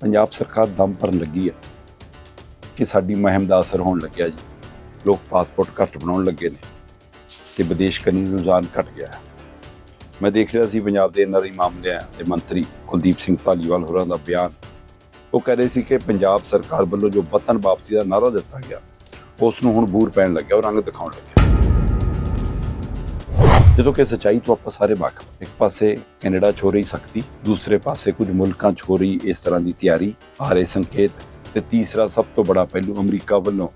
ਪੰਜਾਬ ਸਰਕਾਰ ਦਮ ਭਰਨ ਲੱਗੀ ਹੈ ਕਿ ਸਾਡੀ ਮੁਹਿੰਮ ਦਾ ਅਸਰ ਹੋਣ ਲੱਗਿਆ ਜੀ। ਲੋਕ ਪਾਸਪੋਰਟ ਘੱਟ ਬਣਾਉਣ ਲੱਗੇ ਨੇ ਤੇ ਵਿਦੇਸ਼ ਕਰਨੀ ਰੁਝਾਨ ਘਟ ਗਿਆ ਹੈ। ਮੈਂ ਦੇਖ ਰਿਹਾ ਸੀ ਪੰਜਾਬ ਦੇ ਨਰੀ ਮਾਮਲਿਆਂ ਦੇ ਮੰਤਰੀ ਕੁਲਦੀਪ ਸਿੰਘ ਧਾਲੀਵਾਲ ਹੋਰਾਂ ਦਾ ਬਿਆਨ। ਉਹ ਕਹਿ ਰਹੇ ਸੀ ਕਿ ਪੰਜਾਬ ਸਰਕਾਰ ਵੱਲੋਂ ਜੋ ਵਤਨ ਵਾਪਸੀ ਦਾ ਨਾਰਾ ਦਿੱਤਾ ਗਿਆ, ਉਸ ਨੂੰ ਹੁਣ ਬੂਰ ਪੈਣ ਲੱਗਿਆ, ਉਹ ਰੰਗ ਦਿਖਾਉਣ ਲੱਗਿਆ। ਜਦੋਂ ਕਿ ਸਚਾਈ ਤੋਂ ਆਪਾਂ ਸਾਰੇ ਵਾਕਫ ਇੱਕ ਪਾਸੇ ਕੈਨੇਡਾ 'ਚ ਹੋ ਰਹੀ ਸਖਤੀ, ਦੂਸਰੇ ਪਾਸੇ ਕੁਝ ਮੁਲਕਾਂ 'ਚ ਹੋ ਰਹੀ ਇਸ ਤਰ੍ਹਾਂ ਦੀ ਤਿਆਰੀ ਆ ਰਹੇ ਸੰਕੇਤ ਤੇ ਤੀਸਰਾ ਸਭ ਤੋਂ ਬੜਾ ਪਹਿਲੂ ਅਮਰੀਕਾ ਵੱਲੋਂ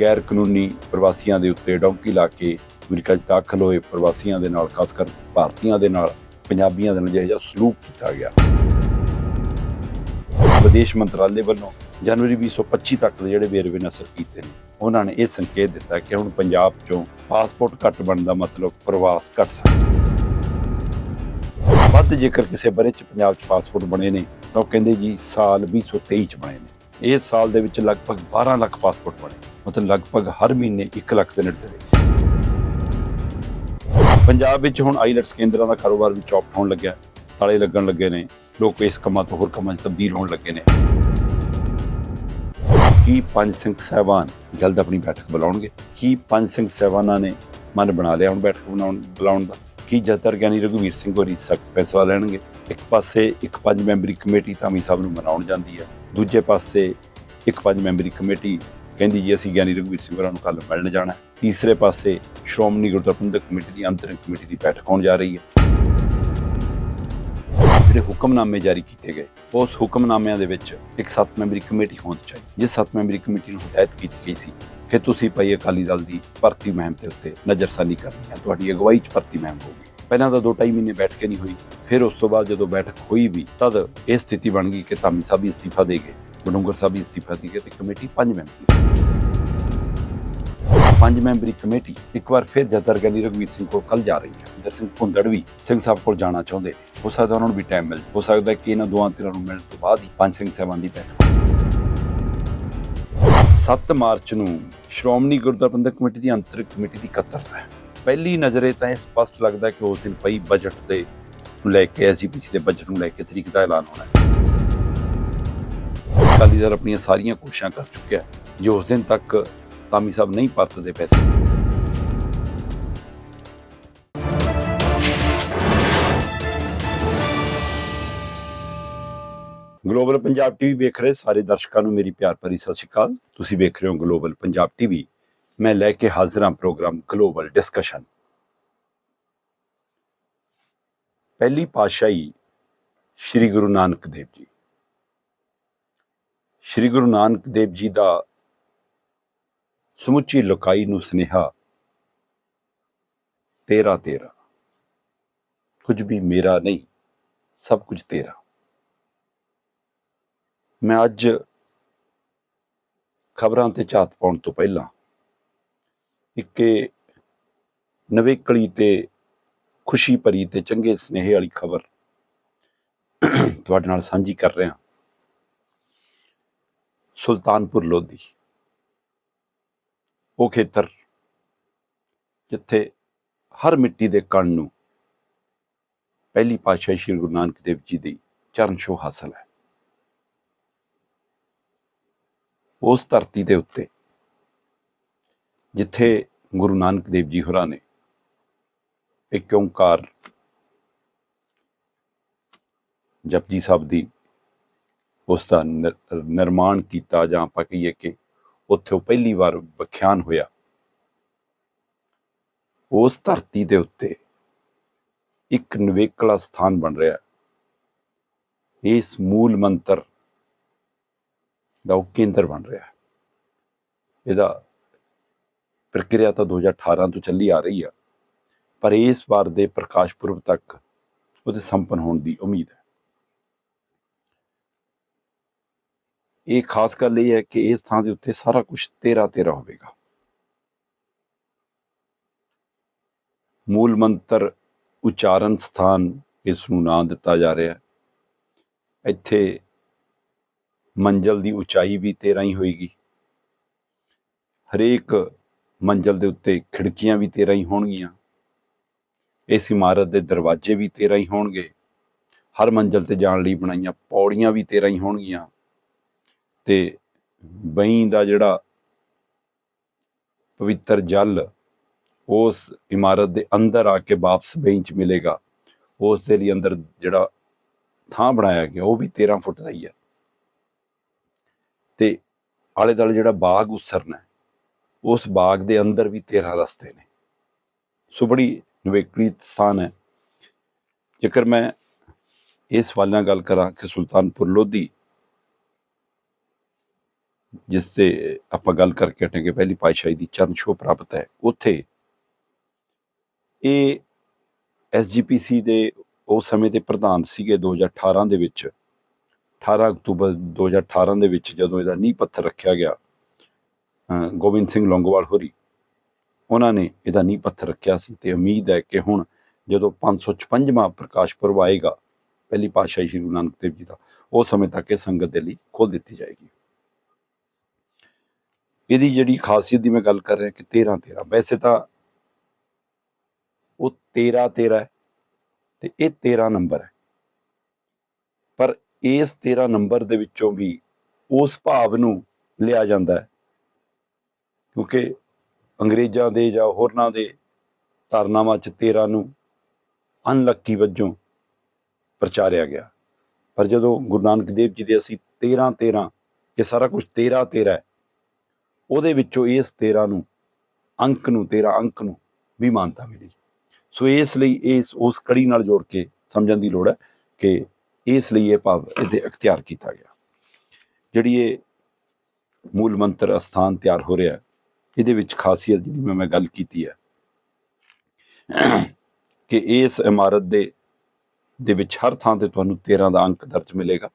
ਗੈਰ ਕਾਨੂੰਨੀ ਪ੍ਰਵਾਸੀਆਂ ਦੇ ਉੱਤੇ ਡੌਂਕੀ ਲਾ ਕੇ ਅਮਰੀਕਾ 'ਚ ਦਾਖਲ ਹੋਏ ਪ੍ਰਵਾਸੀਆਂ ਦੇ ਨਾਲ, ਖਾਸ ਕਰ ਭਾਰਤੀਆਂ ਦੇ ਨਾਲ ਪੰਜਾਬੀਆਂ ਦੇ ਨਾਲ ਜਿਹੋ ਸਲੂਕ ਕੀਤਾ ਗਿਆ। ਵਿਦੇਸ਼ ਮੰਤਰਾਲੇ ਵੱਲੋਂ ਜਨਵਰੀ 2025 ਤੱਕ ਦੇ ਜਿਹੜੇ ਵੇਰਵੇ ਨਸਰ ਕੀਤੇ ਨੇ, ਉਹਨਾਂ ਨੇ ਇਹ ਸੰਕੇਤ ਦਿੱਤਾ ਕਿ ਹੁਣ ਪੰਜਾਬ 'ਚੋਂ ਪਾਸਪੋਰਟ ਘੱਟ ਬਣਨ ਦਾ ਮਤਲਬ ਪ੍ਰਵਾਸ ਘੱਟ ਸਕਦਾ ਵੱਧ ਜੇਕਰ ਕਿਸੇ ਬਰੇ 'ਚ ਪੰਜਾਬ 'ਚ ਪਾਸਪੋਰਟ ਬਣੇ ਨੇ, ਤਾਂ ਉਹ ਕਹਿੰਦੇ ਜੀ ਸਾਲ 2023 'ਚ ਬਣੇ ਨੇ। ਇਸ ਸਾਲ ਦੇ ਵਿੱਚ ਲਗਭਗ 12 ਲੱਖ ਪਾਸਪੋਰਟ ਬਣੇ, ਮਤਲਬ ਲਗਭਗ ਹਰ ਮਹੀਨੇ 1 ਲੱਖ ਦੇ ਨੇੜੇ ਪੰਜਾਬ ਵਿੱਚ ਹੁਣ ਆਈਲੈਟਸ ਕੇਂਦਰਾਂ ਦਾ ਕਾਰੋਬਾਰ ਵੀ ਚੌਪਟ ਹੋਣ ਲੱਗਿਆ, ਤਾਲੇ ਲੱਗਣ ਲੱਗੇ ਨੇ, ਲੋਕ ਇਸ ਕੰਮਾਂ ਤੋਂ ਹੋਰ ਕੰਮਾਂ 'ਚ ਤਬਦੀਲ ਹੋਣ ਲੱਗੇ ਨੇ। ਕੀ ਪੰਜ ਸਿੰਘ ਸਾਹਿਬਾਨ ਜਲਦ ਆਪਣੀ ਬੈਠਕ ਬੁਲਾਉਣਗੇ? ਕੀ ਪੰਜ ਸਿੰਘ ਸਾਹਿਬਾਨਾਂ ਨੇ ਮਨ ਬਣਾ ਲਿਆ ਹੁਣ ਬੈਠਕ ਬਣਾਉਣ, ਬੁਲਾਉਣ ਦਾ? ਕੀ ਜਤਰ ਗਿਆਨੀ ਰਘਵੀਰ ਸਿੰਘ ਹੋਰੀ ਸਖਤ ਫੈਸਲਾ ਲੈਣਗੇ? ਇੱਕ ਪਾਸੇ ਇੱਕ ਪੰਜ ਮੈਂਬਰੀ ਕਮੇਟੀ ਧਾਮੀ ਸਾਹਿਬ ਨੂੰ ਮਨਾਉਣ ਜਾਂਦੀ ਹੈ, ਦੂਜੇ ਪਾਸੇ ਇੱਕ ਪੰਜ ਮੈਂਬਰੀ ਕਮੇਟੀ ਕਹਿੰਦੀ ਜੀ ਅਸੀਂ ਗਿਆਨੀ ਰਘਵੀਰ ਸਿੰਘ ਹੋਰਾਂ ਨੂੰ ਕੱਲ ਮਿਲਣ ਜਾਣਾ ਤੀਸਰੇ ਪਾਸੇ ਸ਼੍ਰੋਮਣੀ ਗੁਰਦੁਆਰਾ ਪ੍ਰਬੰਧਕ ਕਮੇਟੀ ਦੀ ਅੰਤਰਿਮ ਕਮੇਟੀ ਦੀ ਬੈਠਕ ਹੋਣ ਜਾ ਰਹੀ ਹੈ। ਜਿਹੜੇ ਹੁਕਮਨਾਮੇ ਜਾਰੀ ਕੀਤੇ ਗਏ, ਉਸ ਹੁਕਮਨਾਮਿਆਂ ਦੇ ਵਿੱਚ ਇੱਕ ਸੱਤ ਮੈਂਬਰੀ ਕਮੇਟੀ ਹੋਣੀ ਚਾਹੀਦੀ, ਜਿਸ ਸੱਤ ਮੈਂਬਰੀ ਕਮੇਟੀ ਨੂੰ ਹਦਾਇਤ ਕੀਤੀ ਗਈ ਸੀ ਕਿ ਤੁਸੀਂ ਭਾਈ ਅਕਾਲੀ ਦਲ ਦੀ ਭਰਤੀ ਮੁਹਿੰਮ ਦੇ ਉੱਤੇ ਨਜ਼ਰਸਾਨੀ ਕਰਨੀ ਹੈ, ਤੁਹਾਡੀ ਅਗਵਾਈ 'ਚ ਭਰਤੀ ਮੁਹਿੰਮ ਹੋਊਗੀ। ਪਹਿਲਾਂ ਤਾਂ ਦੋ ਢਾਈ ਮਹੀਨੇ ਬੈਠ ਕੇ ਨਹੀਂ ਹੋਈ, ਫਿਰ ਉਸ ਤੋਂ ਬਾਅਦ ਜਦੋਂ ਬੈਠਕ ਹੋਈ ਵੀ, ਤਦ ਇਹ ਸਥਿਤੀ ਬਣ ਗਈ ਕਿ ਧਾਮੀ ਸਾਹਿਬ ਵੀ ਅਸਤੀਫਾ ਦੇ ਗਏ, ਬਡੂੰਗਰ ਸਾਹਿਬ ਵੀ ਅਸਤੀਫਾ ਦੇ ਗਏ ਤੇ ਕਮੇਟੀ ਪੰਜ ਮੈਂਬਰੀ ਪੰਜ ਮੈਂਬਰੀ ਕਮੇਟੀ ਇੱਕ ਵਾਰ ਫਿਰ ਜਦਰ ਗਨੀ ਰਘਵੀਰ ਸਿੰਘ ਕੋਲ ਕੱਲ ਜਾ ਰਹੀ ਹੈ। ਇੰਦਰ ਸਿੰਘ ਭੁੰਦੜ ਵੀ ਸਿੰਘ ਸਾਹਿਬ ਕੋਲ ਜਾਣਾ ਚਾਹੁੰਦੇ ਨੇ। ਹੋ ਸਕਦਾ ਉਹਨਾਂ ਨੂੰ ਵੀ ਟਾਈਮ ਮਿਲ ਹੋ ਸਕਦਾ ਕਿ ਇਹਨਾਂ ਦੋਵਾਂ ਧਿਰਾਂ ਨੂੰ ਮਿਲਣ ਤੋਂ ਬਾਅਦ ਹੀ ਪੰਜ ਸਿੰਘ ਸਾਹਿਬਾਨ ਦੀ ਬੈਠਕ 7 ਮਾਰਚ ਨੂੰ ਸ਼੍ਰੋਮਣੀ ਗੁਰਦੁਆਰਾ ਪ੍ਰਬੰਧਕ ਕਮੇਟੀ ਦੀ ਅੰਤਰਿਕ ਕਮੇਟੀ ਦੀ ਇਕੱਤਰਤਾ ਹੈ। ਪਹਿਲੀ ਨਜ਼ਰੇ ਤਾਂ ਇਹ ਸਪਸ਼ਟ ਲੱਗਦਾ ਕਿ ਉਸ ਦਿਨ ਪਈ ਬਜਟ ਦੇ ਨੂੰ ਲੈ ਕੇ ਐਸਜੀਪੀਸੀ ਦੇ ਬਜਟ ਨੂੰ ਲੈ ਕੇ ਤਰੀਕ ਦਾ ਐਲਾਨ ਹੋਣਾ ਹੈ। ਅਕਾਲੀ ਦਲ ਆਪਣੀਆਂ ਸਾਰੀਆਂ ਕੋਸ਼ਿਸ਼ਾਂ ਕਰ ਚੁੱਕਿਆ ਹੈ, ਜੋ ਉਸ ਦਿਨ ਤੱਕ ਤਾਮੀ ਸਾਹਿਬ ਨਹੀਂ ਪਰਤਦੇ ਪੈਸੇ। ਗਲੋਬਲ ਪੰਜਾਬ ਟੀਵੀ ਵੇਖ ਰਹੇ ਸਾਰੇ ਦਰਸ਼ਕਾਂ ਨੂੰ ਮੇਰੀ ਪਿਆਰ ਭਰੀ ਸਤਿ ਸ਼੍ਰੀ ਅਕਾਲ। ਤੁਸੀਂ ਵੇਖ ਰਹੇ ਹੋ ਗਲੋਬਲ ਪੰਜਾਬ ਟੀਵੀ। ਮੈਂ ਲੈ ਕੇ ਹਾਜ਼ਰ ਹਾਂ ਪ੍ਰੋਗਰਾਮ ਗਲੋਬਲ ਡਿਸਕਸ਼ਨ। ਪਹਿਲੀ ਪਾਤਸ਼ਾਹੀ ਸ੍ਰੀ ਗੁਰੂ ਨਾਨਕ ਦੇਵ ਜੀ। ਸ੍ਰੀ ਗੁਰੂ ਨਾਨਕ ਦੇਵ ਜੀ ਦਾ ਸਮੁੱਚੀ ਲੋਕਾਈ ਨੂੰ ਸੁਨੇਹਾ, ਤੇਰਾ ਤੇਰਾ। ਕੁਝ ਵੀ ਮੇਰਾ ਨਹੀਂ, ਸਭ ਕੁਝ ਤੇਰਾ। ਮੈਂ ਅੱਜ ਖਬਰਾਂ ਤੇ ਝਾਤ ਪਾਉਣ ਤੋਂ ਪਹਿਲਾਂ ਇੱਕ ਨਵੇਕਲੀ ਤੇ ਖੁਸ਼ੀ ਭਰੀ ਤੇ ਚੰਗੇ ਸਨੇਹ ਵਾਲੀ ਖਬਰ ਤੁਹਾਡੇ ਨਾਲ ਸਾਂਝੀ ਕਰ ਰਿਹਾ। ਸੁਲਤਾਨਪੁਰ ਲੋਧੀ। ਉਹ ਖੇਤਰ ਜਿੱਥੇ ਹਰ ਮਿੱਟੀ ਦੇ ਕਣ ਨੂੰ ਪਹਿਲੀ ਪਾਤਸ਼ਾਹੀ ਸ੍ਰੀ ਗੁਰੂ ਨਾਨਕ ਦੇਵ ਜੀ ਦੀ ਚਰਨ ਛੋਹ ਹਾਸਲ ਹੈ। ਉਸ ਧਰਤੀ ਦੇ ਉੱਤੇ ਜਿੱਥੇ ਗੁਰੂ ਨਾਨਕ ਦੇਵ ਜੀ ਹੋਰਾਂ ਨੇ ਇੱਕ ਓੰਕਾਰ ਜਪਜੀ ਸਾਹਿਬ ਦੀ ਉਸ ਦਾ ਨਿਰ- ਨਿਰਮਾਣ ਕੀਤਾ ਜਾਂ ਆਪਾਂ ਕਹੀਏ ਕਿ ਉੱਥੇ ਉਹ ਪਹਿਲੀ ਵਾਰ ਵਿਖਿਆਨ ਹੋਇਆ। ਉਸ ਧਰਤੀ ਦੇ ਉੱਤੇ ਇੱਕ ਨਿਵੇਕਲਾ ਸਥਾਨ ਬਣ ਰਿਹਾ ਇਸ ਮੂਲ ਮੰਤਰ ਦਾ ਉਹ ਕੇਂਦਰ ਬਣ ਰਿਹਾ ਇਹਦਾ ਪ੍ਰਕਿਰਿਆ ਤਾਂ 2018 ਤੋਂ ਚੱਲੀ ਆ ਰਹੀ ਆ, ਪਰ ਇਸ ਵਾਰ ਦੇ ਪ੍ਰਕਾਸ਼ ਪੁਰਬ ਤੱਕ ਉਹਦੇ ਸੰਪਨ ਹੋਣ ਦੀ ਉਮੀਦ ਹੈ। ਇਹ ਖਾਸ ਗੱਲ ਇਹ ਹੈ ਕਿ ਇਸ ਥਾਂ ਦੇ ਉੱਤੇ ਸਾਰਾ ਕੁਝ ਤੇਰਾ ਤੇਰਾ ਹੋਵੇਗਾ। ਮੂਲ ਮੰਤਰ ਉਚਾਰਨ ਸਥਾਨ ਇਸ ਨੂੰ ਨਾਂ ਦਿੱਤਾ ਜਾ ਰਿਹਾ ਹੈ। ਇੱਥੇ ਮੰਜ਼ਲ ਦੀ ਉਚਾਈ ਵੀ 13 ਹੀ ਹੋਏਗੀ। ਹਰੇਕ ਮੰਜ਼ਲ ਦੇ ਉੱਤੇ ਖਿੜਕੀਆਂ ਵੀ 13 ਹੀ ਹੋਣਗੀਆਂ। ਇਸ ਇਮਾਰਤ ਦੇ ਦਰਵਾਜ਼ੇ ਵੀ 13 ਹੀ ਹੋਣਗੇ। ਹਰ ਮੰਜ਼ਲ ਤੇ ਜਾਣ ਲਈ ਬਣਾਈਆਂ ਪੌੜੀਆਂ ਵੀ 13 ਹੀ ਹੋਣਗੀਆਂ। ਤੇ ਬਈ ਦਾ ਜਿਹੜਾ ਪਵਿੱਤਰ ਜਲ, ਉਸ ਇਮਾਰਤ ਦੇ ਅੰਦਰ ਆ ਕੇ ਵਾਪਸ ਬਈ ਚ ਮਿਲੇਗਾ। ਉਸ ਦੇ ਲਈ ਅੰਦਰ ਜਿਹੜਾ ਥਾਂ ਬਣਾਇਆ ਗਿਆ, ਉਹ ਵੀ 13 ਫੁੱਟ ਦਾ ਹੀ ਹੈ। ਤੇ ਆਲੇ ਦੁਆਲੇ ਜਿਹੜਾ ਬਾਗ ਉਸਰਨਾ ਉਸ ਬਾਗ ਦੇ ਅੰਦਰ ਵੀ 13 ਰਸਤੇ ਨੇ। ਸੋ ਬੜੀ ਨਿਵੇਕਲੀ ਸਥਾਨ ਹੈ। ਜੇਕਰ ਮੈਂ ਇਸ ਸਵਾਲ ਨਾਲ ਗੱਲ ਕਰਾਂ ਕਿ ਸੁਲਤਾਨਪੁਰ ਲੋਧੀ ਜਿਸ ਤੇ ਆਪਾਂ ਗੱਲ ਕਰਕੇ ਹਟੇ ਕਿ ਪਹਿਲੀ ਪਾਤਸ਼ਾਹੀ ਦੀ ਚਰਨ ਛੋਹ ਪ੍ਰਾਪਤ ਹੈ, ਉੱਥੇ ਇਹ ਐਸਜੀਪੀਸੀ ਦੇ ਉਸ ਸਮੇਂ ਦੇ ਪ੍ਰਧਾਨ ਸੀਗੇ 2018 ਦੇ ਵਿੱਚ। 18 ਅਕਤੂਬਰ 2018 ਦੇ ਵਿੱਚ ਜਦੋਂ ਇਹਦਾ ਨੀਂਹ ਪੱਥਰ ਰੱਖਿਆ ਗਿਆ ਗੋਬਿੰਦ ਸਿੰਘ ਲੌਂਗੋਵਾਲ ਹੋਰੀ, ਉਹਨਾਂ ਨੇ ਇਹਦਾ ਨੀਂਹ ਪੱਥਰ ਰੱਖਿਆ ਸੀ ਤੇ ਉਮੀਦ ਹੈ ਕਿ ਹੁਣ ਜਦੋਂ 556ਵਾਂ ਪ੍ਰਕਾਸ਼ ਪੁਰਬ ਆਏਗਾ, ਪਹਿਲੀ ਪਾਤਸ਼ਾਹੀ ਸ੍ਰੀ ਗੁਰੂ ਨਾਨਕ ਦੇਵ ਜੀ ਦਾ, ਉਸ ਸਮੇਂ ਤੱਕ ਇਹ ਸੰਗਤ ਦੇ ਲਈ ਖੋਲ ਦਿੱਤੀ ਜਾਏਗੀ। ਇਹਦੀ ਜਿਹੜੀ ਖਾਸੀਅਤ ਦੀ ਮੈਂ ਗੱਲ ਕਰ ਰਿਹਾ ਕਿ 13 13 ਵੈਸੇ ਤਾਂ ਉਹ 13 13 ਹੈ ਤੇ ਇਹ 13 ਨੰਬਰ ਹੈ। ਪਰ ਇਸ 13 ਨੰਬਰ ਦੇ ਵਿੱਚੋਂ ਵੀ ਉਸ ਭਾਵ ਨੂੰ ਲਿਆ ਜਾਂਦਾ ਹੈ ਕਿਉਂਕਿ ਅੰਗਰੇਜ਼ਾਂ ਦੇ ਜਾਂ ਹੋਰਨਾਂ ਦੇ ਧਾਰਨਾਵਾਂ 'ਚ 13 ਨੂੰ ਅਨਲੱਕੀ ਵਜੋਂ ਪ੍ਰਚਾਰਿਆ ਗਿਆ। ਪਰ ਜਦੋਂ ਗੁਰੂ ਨਾਨਕ ਦੇਵ ਜੀ ਦੇ ਅਸੀਂ 13 13 ਇਹ ਸਾਰਾ ਕੁਝ 13 13 ਹੈ ਉਹਦੇ ਵਿੱਚੋਂ ਇਸ 13 ਨੂੰ, ਅੰਕ ਨੂੰ 13 ਅੰਕ ਨੂੰ ਵੀ ਮਾਨਤਾ ਮਿਲੀ। ਸੋ ਇਸ ਲਈ ਇਸ, ਉਸ ਕੜੀ ਨਾਲ ਜੋੜ ਕੇ ਸਮਝਣ ਦੀ ਲੋੜ ਹੈ ਕਿ ਇਸ ਲਈ ਇਹ ਭਾਵ ਇਹਦੇ ਅਖਤਿਆਰ ਕੀਤਾ ਗਿਆ। ਜਿਹੜੀ ਇਹ ਮੂਲ ਮੰਤਰ ਅਸਥਾਨ ਤਿਆਰ ਹੋ ਰਿਹਾ ਇਹਦੇ ਵਿੱਚ ਖਾਸੀਅਤ ਜਿਹਦੀ ਮੈਂ ਮੈਂ ਗੱਲ ਕੀਤੀ ਹੈ ਕਿ ਇਸ ਇਮਾਰਤ ਦੇ ਦੇ ਵਿੱਚ ਹਰ ਥਾਂ ਤੇ ਤੁਹਾਨੂੰ 13 ਦਾ ਅੰਕ ਦਰਜ ਮਿਲੇਗਾ,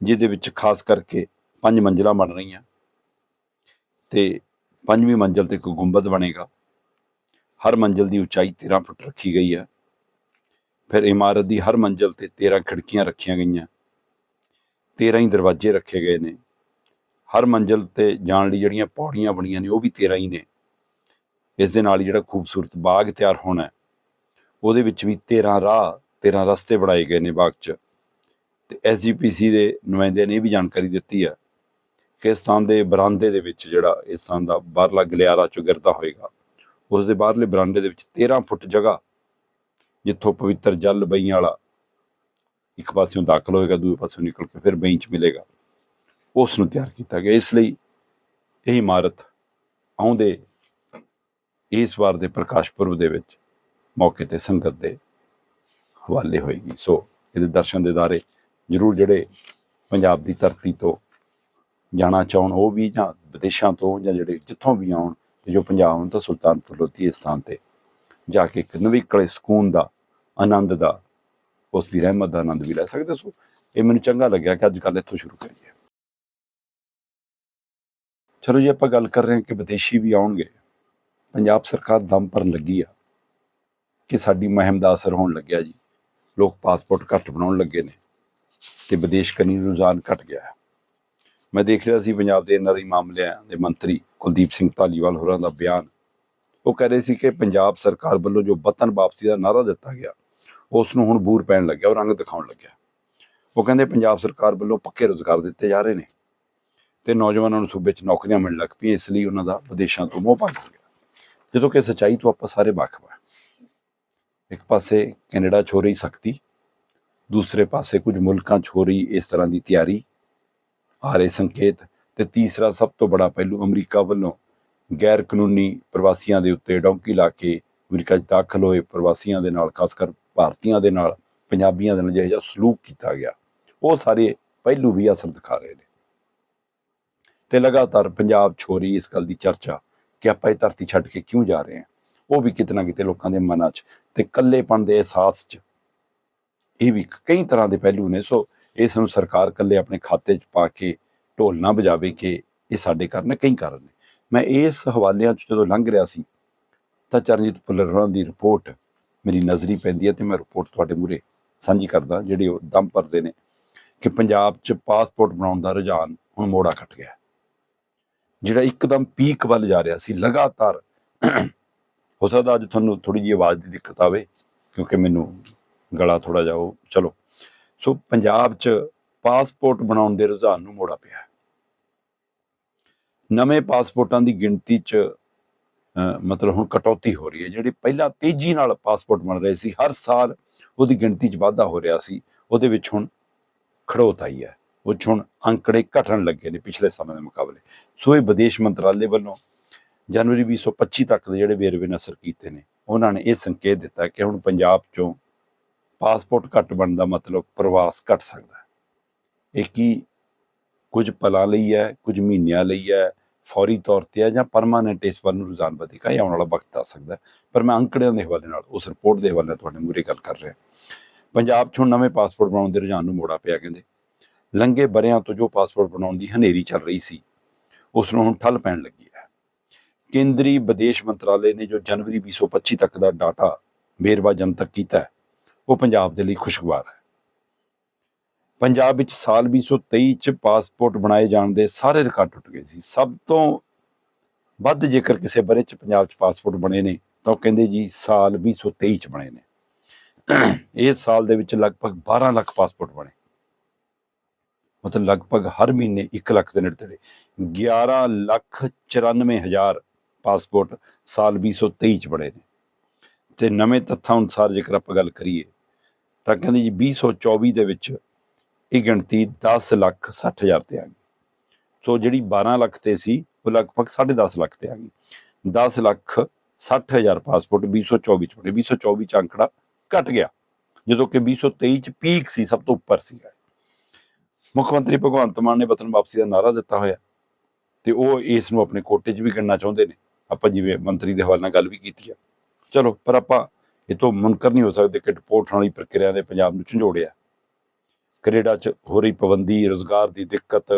ਜਿਹਦੇ ਵਿੱਚ ਖਾਸ ਕਰਕੇ ਪੰਜ ਮੰਜ਼ਲਾਂ ਬਣ ਰਹੀਆਂ। ਤੇ ਪੰਜਵੀਂ ਮੰਜ਼ਲ ਤੇ ਇੱਕ ਗੁੰਬਦ ਬਣੇਗਾ। ਹਰ ਮੰਜ਼ਲ ਦੀ ਉਚਾਈ 13 ਫੁੱਟ ਰੱਖੀ ਗਈ ਹੈ। ਫਿਰ ਇਮਾਰਤ ਦੀ ਹਰ ਮੰਜ਼ਲ ਤੇ 13 ਖਿੜਕੀਆਂ ਰੱਖੀਆਂ ਗਈਆਂ। 13 ਹੀ ਦਰਵਾਜ਼ੇ ਰੱਖੇ ਗਏ ਨੇ। ਹਰ ਮੰਜ਼ਲ ਤੇ ਜਾਣ ਲਈ ਜਿਹੜੀਆਂ ਪੌੜੀਆਂ ਬਣੀਆਂ ਨੇ, ਉਹ ਵੀ 13 ਹੀ ਨੇ। ਇਸ ਦੇ ਨਾਲ ਹੀ ਜਿਹੜਾ ਖੂਬਸੂਰਤ ਬਾਗ ਤਿਆਰ ਹੋਣਾ ਉਹਦੇ ਵਿੱਚ ਵੀ 13 ਰਾਹ 13 ਰਸਤੇ ਬਣਾਏ ਗਏ ਨੇ ਬਾਗ 'ਚ। ਤੇ ਐਸਜੀਪੀਸੀ ਦੇ ਨੁਮਾਇੰਦਿਆਂ ਨੇ ਇਹ ਵੀ ਜਾਣਕਾਰੀ ਦਿੱਤੀ ਹੈ ਕਿ ਸਥਾਨ ਦੇ ਬਰਾਂਡੇ ਦੇ ਵਿੱਚ ਜਿਹੜਾ ਇਸ ਸਥਾਨ ਦਾ ਬਾਹਰਲਾ ਗਲਿਆਰਾ ਚੋਂ ਗਿਰਦਾ ਹੋਏਗਾ, ਉਸ ਦੇ ਬਾਹਰਲੇ ਬਰਾਂਡੇ ਦੇ ਵਿੱਚ 13 ਫੁੱਟ ਜਗ੍ਹਾ ਜਿੱਥੋਂ ਪਵਿੱਤਰ ਜਲ ਬਈਆਂ ਵਾਲਾ ਇੱਕ ਪਾਸਿਓਂ ਦਾਖਲ ਹੋਏਗਾ ਦੂਜੇ ਪਾਸਿਓਂ ਨਿਕਲ ਕੇ ਫਿਰ ਬਈ ਚ ਮਿਲੇਗਾ। ਉਸ ਨੂੰ ਤਿਆਰ ਕੀਤਾ ਗਿਆ। ਇਸ ਲਈ ਇਹ ਇਮਾਰਤ ਆਉਂਦੇ ਇਸ ਵਾਰ ਦੇ ਪ੍ਰਕਾਸ਼ ਪੁਰਬ ਦੇ ਵਿੱਚ ਮੌਕੇ ਤੇ ਸੰਗਤ ਦੇ ਹਵਾਲੇ ਹੋਏਗੀ। ਸੋ ਇਹਦੇ ਦਰਸ਼ਨ ਦੇ ਦਾਰੇ ਜ਼ਰੂਰ ਜਿਹੜੇ ਪੰਜਾਬ ਦੀ ਧਰਤੀ ਤੋਂ ਜਾਣਾ ਚਾਹਣ, ਉਹ ਵੀ ਜਾਂ ਵਿਦੇਸ਼ਾਂ ਤੋਂ ਜਾਂ ਜਿਹੜੇ ਜਿੱਥੋਂ ਵੀ ਆਉਣ, ਤੇ ਜੋ ਪੰਜਾਬ ਆਉਣ ਤਾਂ ਸੁਲਤਾਨਪੁਰ ਲੋਧੀ ਇਸ ਸਥਾਨ ਤੇ ਜਾ ਕੇ ਇੱਕ ਨਵੀਕਲੇ ਸਕੂਨ ਦਾ, ਆਨੰਦ ਦਾ, ਉਸ ਦੀ ਰਹਿਮਤ ਦਾ ਆਨੰਦ ਵੀ ਲੈ ਸਕਦੇ ਸੋ, ਇਹ ਮੈਨੂੰ ਚੰਗਾ ਲੱਗਿਆ ਕਿ ਅੱਜ ਕੱਲ ਇੱਥੋਂ ਸ਼ੁਰੂ ਕਰੀਏ। ਚਲੋ ਜੀ, ਆਪਾਂ ਗੱਲ ਕਰ ਰਹੇ ਹਾਂ ਕਿ ਵਿਦੇਸ਼ੀ ਵੀ ਆਉਣਗੇ। ਪੰਜਾਬ ਸਰਕਾਰ ਦਮ ਭਰਨ ਲੱਗੀ ਆ ਕਿ ਸਾਡੀ ਮੁਹਿੰਮ ਦਾ ਅਸਰ ਹੋਣ ਲੱਗਿਆ ਜੀ। ਲੋਕ ਪਾਸਪੋਰਟ ਘੱਟ ਬਣਾਉਣ ਲੱਗੇ ਨੇ ਤੇ ਵਿਦੇਸ਼ ਕਨੀ ਰੁਝਾਨ ਘਟ ਗਿਆ ਹੈ। ਮੈਂ ਦੇਖ ਰਿਹਾ ਸੀ ਪੰਜਾਬ ਦੇ ਨਰੀ ਮਾਮਲਿਆਂ ਦੇ ਮੰਤਰੀ ਕੁਲਦੀਪ ਸਿੰਘ ਧਾਲੀਵਾਲ ਹੋਰਾਂ ਦਾ ਬਿਆਨ। ਉਹ ਕਹਿ ਰਹੇ ਸੀ ਕਿ ਪੰਜਾਬ ਸਰਕਾਰ ਵੱਲੋਂ ਜੋ ਵਤਨ ਵਾਪਸੀ ਦਾ ਨਾਰਾ ਦਿੱਤਾ ਗਿਆ ਉਸ ਨੂੰ ਹੁਣ ਬੂਰ ਪੈਣ ਲੱਗਿਆ ਉਹ ਰੰਗ ਦਿਖਾਉਣ ਲੱਗਿਆ। ਉਹ ਕਹਿੰਦੇ ਪੰਜਾਬ ਸਰਕਾਰ ਵੱਲੋਂ ਪੱਕੇ ਰੋਜ਼ਗਾਰ ਦਿੱਤੇ ਜਾ ਰਹੇ ਨੇ ਤੇ ਨੌਜਵਾਨਾਂ ਨੂੰ ਸੂਬੇ 'ਚ ਨੌਕਰੀਆਂ ਮਿਲਣ ਲੱਗ ਪਈਆਂ, ਇਸ ਲਈ ਉਹਨਾਂ ਦਾ ਵਿਦੇਸ਼ਾਂ ਤੋਂ ਮੋਹ ਭੱਜ ਗਿਆ। ਜਦੋਂ ਕਿ ਸੱਚਾਈ ਤੋਂ ਆਪਾਂ ਸਾਰੇ ਵਾਕਿਫ ਹਾਂ ਇੱਕ ਪਾਸੇ ਕੈਨੇਡਾ 'ਚ ਹੋ ਰਹੀ ਸਖਤੀ, ਦੂਸਰੇ ਪਾਸੇ ਕੁਝ ਮੁਲਕਾਂ 'ਚ ਹੋ ਰਹੀ ਇਸ ਤਰ੍ਹਾਂ ਦੀ ਤਿਆਰੀ ਆ ਰਹੇ ਸੰਕੇਤ ਤੇ ਤੀਸਰਾ ਸਭ ਤੋਂ ਬੜਾ ਪਹਿਲੂ ਅਮਰੀਕਾ ਵੱਲੋਂ ਗੈਰ ਕਾਨੂੰਨੀ ਪ੍ਰਵਾਸੀਆਂ ਦੇ ਉੱਤੇ ਡੌਂਕੀ ਲਾ ਕੇ ਅਮਰੀਕਾ 'ਚ ਦਾਖਲ ਹੋਏ ਪ੍ਰਵਾਸੀਆਂ ਦੇ ਨਾਲ ਖਾਸ ਕਰ ਭਾਰਤੀਆਂ ਦੇ ਨਾਲ, ਪੰਜਾਬੀਆਂ ਦੇ ਨਾਲ ਜਿਹੜਾ ਸਲੂਕ ਕੀਤਾ ਗਿਆ। ਉਹ ਸਾਰੇ ਪਹਿਲੂ ਵੀ ਅਸਰ ਦਿਖਾ ਰਹੇ ਨੇ। ਤੇ ਲਗਾਤਾਰ ਪੰਜਾਬ ਛੋਰੀ ਇਸ ਗੱਲ ਦੀ ਚਰਚਾ ਕਿ ਆਪਾਂ ਇਹ ਧਰਤੀ ਛੱਡ ਕੇ ਕਿਉਂ ਜਾ ਰਹੇ ਹਾਂ? ਉਹ ਵੀ ਕਿਤੇ ਨਾ ਕਿਤੇ ਲੋਕਾਂ ਦੇ ਮਨਾਂ 'ਚ ਤੇ ਇਕੱਲੇਪਣ ਦੇ ਅਹਿਸਾਸ 'ਚ। ਇਹ ਵੀ ਕਈ ਤਰ੍ਹਾਂ ਦੇ ਪਹਿਲੂ ਨੇ। ਸੋ ਇਸ ਨੂੰ ਸਰਕਾਰ ਇਕੱਲੇ ਆਪਣੇ ਖਾਤੇ 'ਚ ਪਾ ਕੇ ਢੋਲ ਨਾ ਵਜਾਵੇ ਕਿ ਇਹ ਸਾਡੇ ਕਾਰਨ ਕਈ ਕਾਰਨ ਨੇ। ਮੈਂ ਇਸ ਹਵਾਲਿਆਂ 'ਚ ਜਦੋਂ ਲੰਘ ਰਿਹਾ ਸੀ, ਤਾਂ ਚਰਨਜੀਤ ਭੁੱਲਰ ਹੋਰਾਂ ਦੀ ਰਿਪੋਰਟ ਮੇਰੀ ਨਜ਼ਰੀ ਪੈਂਦੀ ਹੈ ਤੇ ਮੈਂ ਰਿਪੋਰਟ ਤੁਹਾਡੇ ਮੂਰੇ ਸਾਂਝੀ ਕਰਦਾ, ਜਿਹੜੇ ਉਹ ਦਮ ਭਰਦੇ ਨੇ ਕਿ ਪੰਜਾਬ 'ਚ ਪਾਸਪੋਰਟ ਬਣਾਉਣ ਦਾ ਰੁਝਾਨ ਹੁਣ ਮੋੜਾ ਕੱਟ ਗਿਆ ਜਿਹੜਾ ਇੱਕਦਮ ਪੀਕ ਵੱਲ ਜਾ ਰਿਹਾ ਸੀ, ਲਗਾਤਾਰ ਹੋ ਸਕਦਾ ਅੱਜ ਤੁਹਾਨੂੰ ਥੋੜੀ ਜਿਹੀ ਆਵਾਜ਼ ਦੀ ਦਿੱਕਤ ਆਵੇ, ਕਿਉਂਕਿ ਮੈਨੂੰ ਗਲਾ ਥੋੜਾ ਜਿਹਾ ਉਹ, ਚਲੋ। ਸੋ ਪੰਜਾਬ 'ਚ ਪਾਸਪੋਰਟ ਬਣਾਉਣ ਦੇ ਰੁਝਾਨ ਨੂੰ ਮੋੜਾ ਪਿਆ ਹੈ। ਨਵੇਂ ਪਾਸਪੋਰਟਾਂ ਦੀ ਗਿਣਤੀ 'ਚ ਮਤਲਬ ਹੁਣ ਕਟੌਤੀ ਹੋ ਰਹੀ ਹੈ। ਜਿਹੜੇ ਪਹਿਲਾਂ ਤੇਜ਼ੀ ਨਾਲ ਪਾਸਪੋਰਟ ਬਣ ਰਹੇ ਸੀ, ਹਰ ਸਾਲ ਉਹਦੀ ਗਿਣਤੀ 'ਚ ਵਾਧਾ ਹੋ ਰਿਹਾ ਸੀ। ਉਹਦੇ ਵਿੱਚ ਹੁਣ ਖੜੋਤ ਆਈ ਹੈ। ਉਹ 'ਚ ਹੁਣ ਅੰਕੜੇ ਘਟਣ ਲੱਗੇ ਨੇ ਪਿਛਲੇ ਸਾਲਾਂ ਦੇ ਮੁਕਾਬਲੇ। ਸੋ ਇਹ ਵਿਦੇਸ਼ ਮੰਤਰਾਲੇ ਵੱਲੋਂ ਜਨਵਰੀ 2025 ਤੱਕ ਦੇ ਜਿਹੜੇ ਵੇਰਵੇ ਨਸਰ ਕੀਤੇ ਨੇ, ਉਹਨਾਂ ਨੇ ਇਹ ਸੰਕੇਤ ਦਿੱਤਾ ਕਿ ਹੁਣ ਪੰਜਾਬ 'ਚੋਂ ਪਾਸਪੋਰਟ ਘੱਟ ਬਣਨ ਦਾ ਮਤਲਬ ਪ੍ਰਵਾਸ ਘਟ ਸਕਦਾ ਹੈ। ਇਹ ਕੀ ਕੁਝ ਪਲਾਂ ਲਈ ਹੈ, ਕੁਝ ਮਹੀਨਿਆਂ ਲਈ ਹੈ, ਫੌਰੀ ਤੌਰ ਤੇ ਹੈ ਜਾਂ ਪਰਮਾਨੈਂਟ ਇਸ ਵੱਲ ਨੂੰ ਰੁਝਾਨ ਵਧੇਗਾ ਇਹ ਆਉਣ ਵਾਲਾ ਵਕਤ ਆ ਸਕਦਾ ਪਰ ਮੈਂ ਅੰਕੜਿਆਂ ਦੇ ਹਵਾਲੇ ਨਾਲ, ਉਸ ਰਿਪੋਰਟ ਦੇ ਹਵਾਲੇ ਨਾਲ ਤੁਹਾਡੇ ਮੂਹਰੇ ਗੱਲ ਕਰ ਰਿਹਾ। ਪੰਜਾਬ 'ਚ ਹੁਣ ਨਵੇਂ ਪਾਸਪੋਰਟ ਬਣਾਉਣ ਦੇ ਰੁਝਾਨ ਨੂੰ ਮੋੜਾ ਪਿਆ, ਕਹਿੰਦੇ। ਲੰਘੇ ਬਰਿਆਂ ਤੋਂ ਜੋ ਪਾਸਪੋਰਟ ਬਣਾਉਣ ਦੀ ਹਨੇਰੀ ਚੱਲ ਰਹੀ ਸੀ, ਉਸ ਨੂੰ ਹੁਣ ਠੱਲ ਪੈਣ ਲੱਗੀ ਹੈ। ਕੇਂਦਰੀ ਵਿਦੇਸ਼ ਮੰਤਰਾਲੇ ਨੇ ਜੋ ਜਨਵਰੀ 2025 ਤੱਕ ਦਾ ਡਾਟਾ ਵੇਰਵਾ ਜਨਤਕ ਕੀਤਾ ਹੈ ਉਹ ਪੰਜਾਬ ਦੇ ਲਈ ਖੁਸ਼ਗਵਾਰ ਹੈ। ਪੰਜਾਬ ਵਿੱਚ ਸਾਲ 2023 ਚ ਪਾਸਪੋਰਟ ਬਣਾਏ ਜਾਣ ਦੇ ਸਾਰੇ ਰਿਕਾਰਡ ਟੁੱਟ ਗਏ ਸੀ। ਸਭ ਤੋਂ ਵੱਧ ਜੇਕਰ ਕਿਸੇ ਬਰੇ ਚ ਪੰਜਾਬ ਚ ਪਾਸਪੋਰਟ ਬਣੇ ਨੇ, ਤਾਂ ਉਹ ਕਹਿੰਦੇ ਜੀ ਸਾਲ 2023 ਚ ਬਣੇ ਨੇ। ਇਸ ਸਾਲ ਦੇ ਵਿੱਚ ਲਗਭਗ 12 ਲੱਖ ਪਾਸਪੋਰਟ ਬਣੇ। ਮਤਲਬ ਲਗਭਗ ਹਰ ਮਹੀਨੇ 1 ਲੱਖ ਦੇ ਨੇੜੇ ਤੇੜੇ। 11 ਲੱਖ 94 ਹਜ਼ਾਰ ਪਾਸਪੋਰਟ ਸਾਲ 2023 ਚ ਬਣੇ ਨੇ। ਤੇ ਨਵੇਂ ਤੱਥਾਂ ਅਨੁਸਾਰ ਜੇਕਰ ਆਪਾਂ ਗੱਲ ਕਰੀਏ ਤਾਂ ਕਹਿੰਦੇ ਜੀ 2024 ਦੇ ਵਿੱਚ ਇਹ ਗਿਣਤੀ 10 ਲੱਖ 60 ਹਜ਼ਾਰ ਤੇ ਆ ਗਈ। ਸੋ ਜਿਹੜੀ 12 ਲੱਖ ਤੇ ਸੀ, ਉਹ ਲਗਭਗ 10.5 ਲੱਖ ਤੇ ਆ ਗਈ। 10 ਲੱਖ 60 ਹਜ਼ਾਰ ਪਾਸਪੋਰਟ 2024 ਚ ਬਣੇ। 2024 ਚ ਅੰਕੜਾ ਘਟ ਗਿਆ, ਜਦੋਂ ਕਿ 2023 ਚ ਪੀਕ ਸੀ, ਸਭ ਤੋਂ ਉੱਪਰ ਸੀਗਾ। ਮੁੱਖ ਮੰਤਰੀ ਭਗਵੰਤ ਮਾਨ ਨੇ ਵਤਨ ਵਾਪਸੀ ਦਾ ਨਾਰਾ ਦਿੱਤਾ ਹੋਇਆ। ਤੇ ਉਹ ਇਸ ਨੂੰ ਆਪਣੇ ਕੋਟੇ 'ਚ ਵੀ ਗਿਣਨਾ ਚਾਹੁੰਦੇ ਨੇ। ਆਪਾਂ ਜਿਵੇਂ ਮੰਤਰੀ ਦੇ ਹਵਾਲੇ ਨਾਲ ਗੱਲ ਵੀ ਕੀਤੀ ਆ। ਚਲੋ, ਪਰ ਆਪਾਂ ਇਹ ਤੋਂ ਮੁਨਕਰ ਨਹੀਂ ਹੋ ਸਕਦੇ ਕਿ ਡਿਪੋਰਟ ਹੋਣ ਵਾਲੀ ਪ੍ਰਕਿਰਿਆ ਨੇ ਪੰਜਾਬ ਨੂੰ ਝੰਜੋੜਿਆ। ਕੈਨੇਡਾ 'ਚ ਹੋ ਰਹੀ ਪਾਬੰਦੀ, ਰੋਜ਼ਗਾਰ ਦੀ ਦਿੱਕਤ,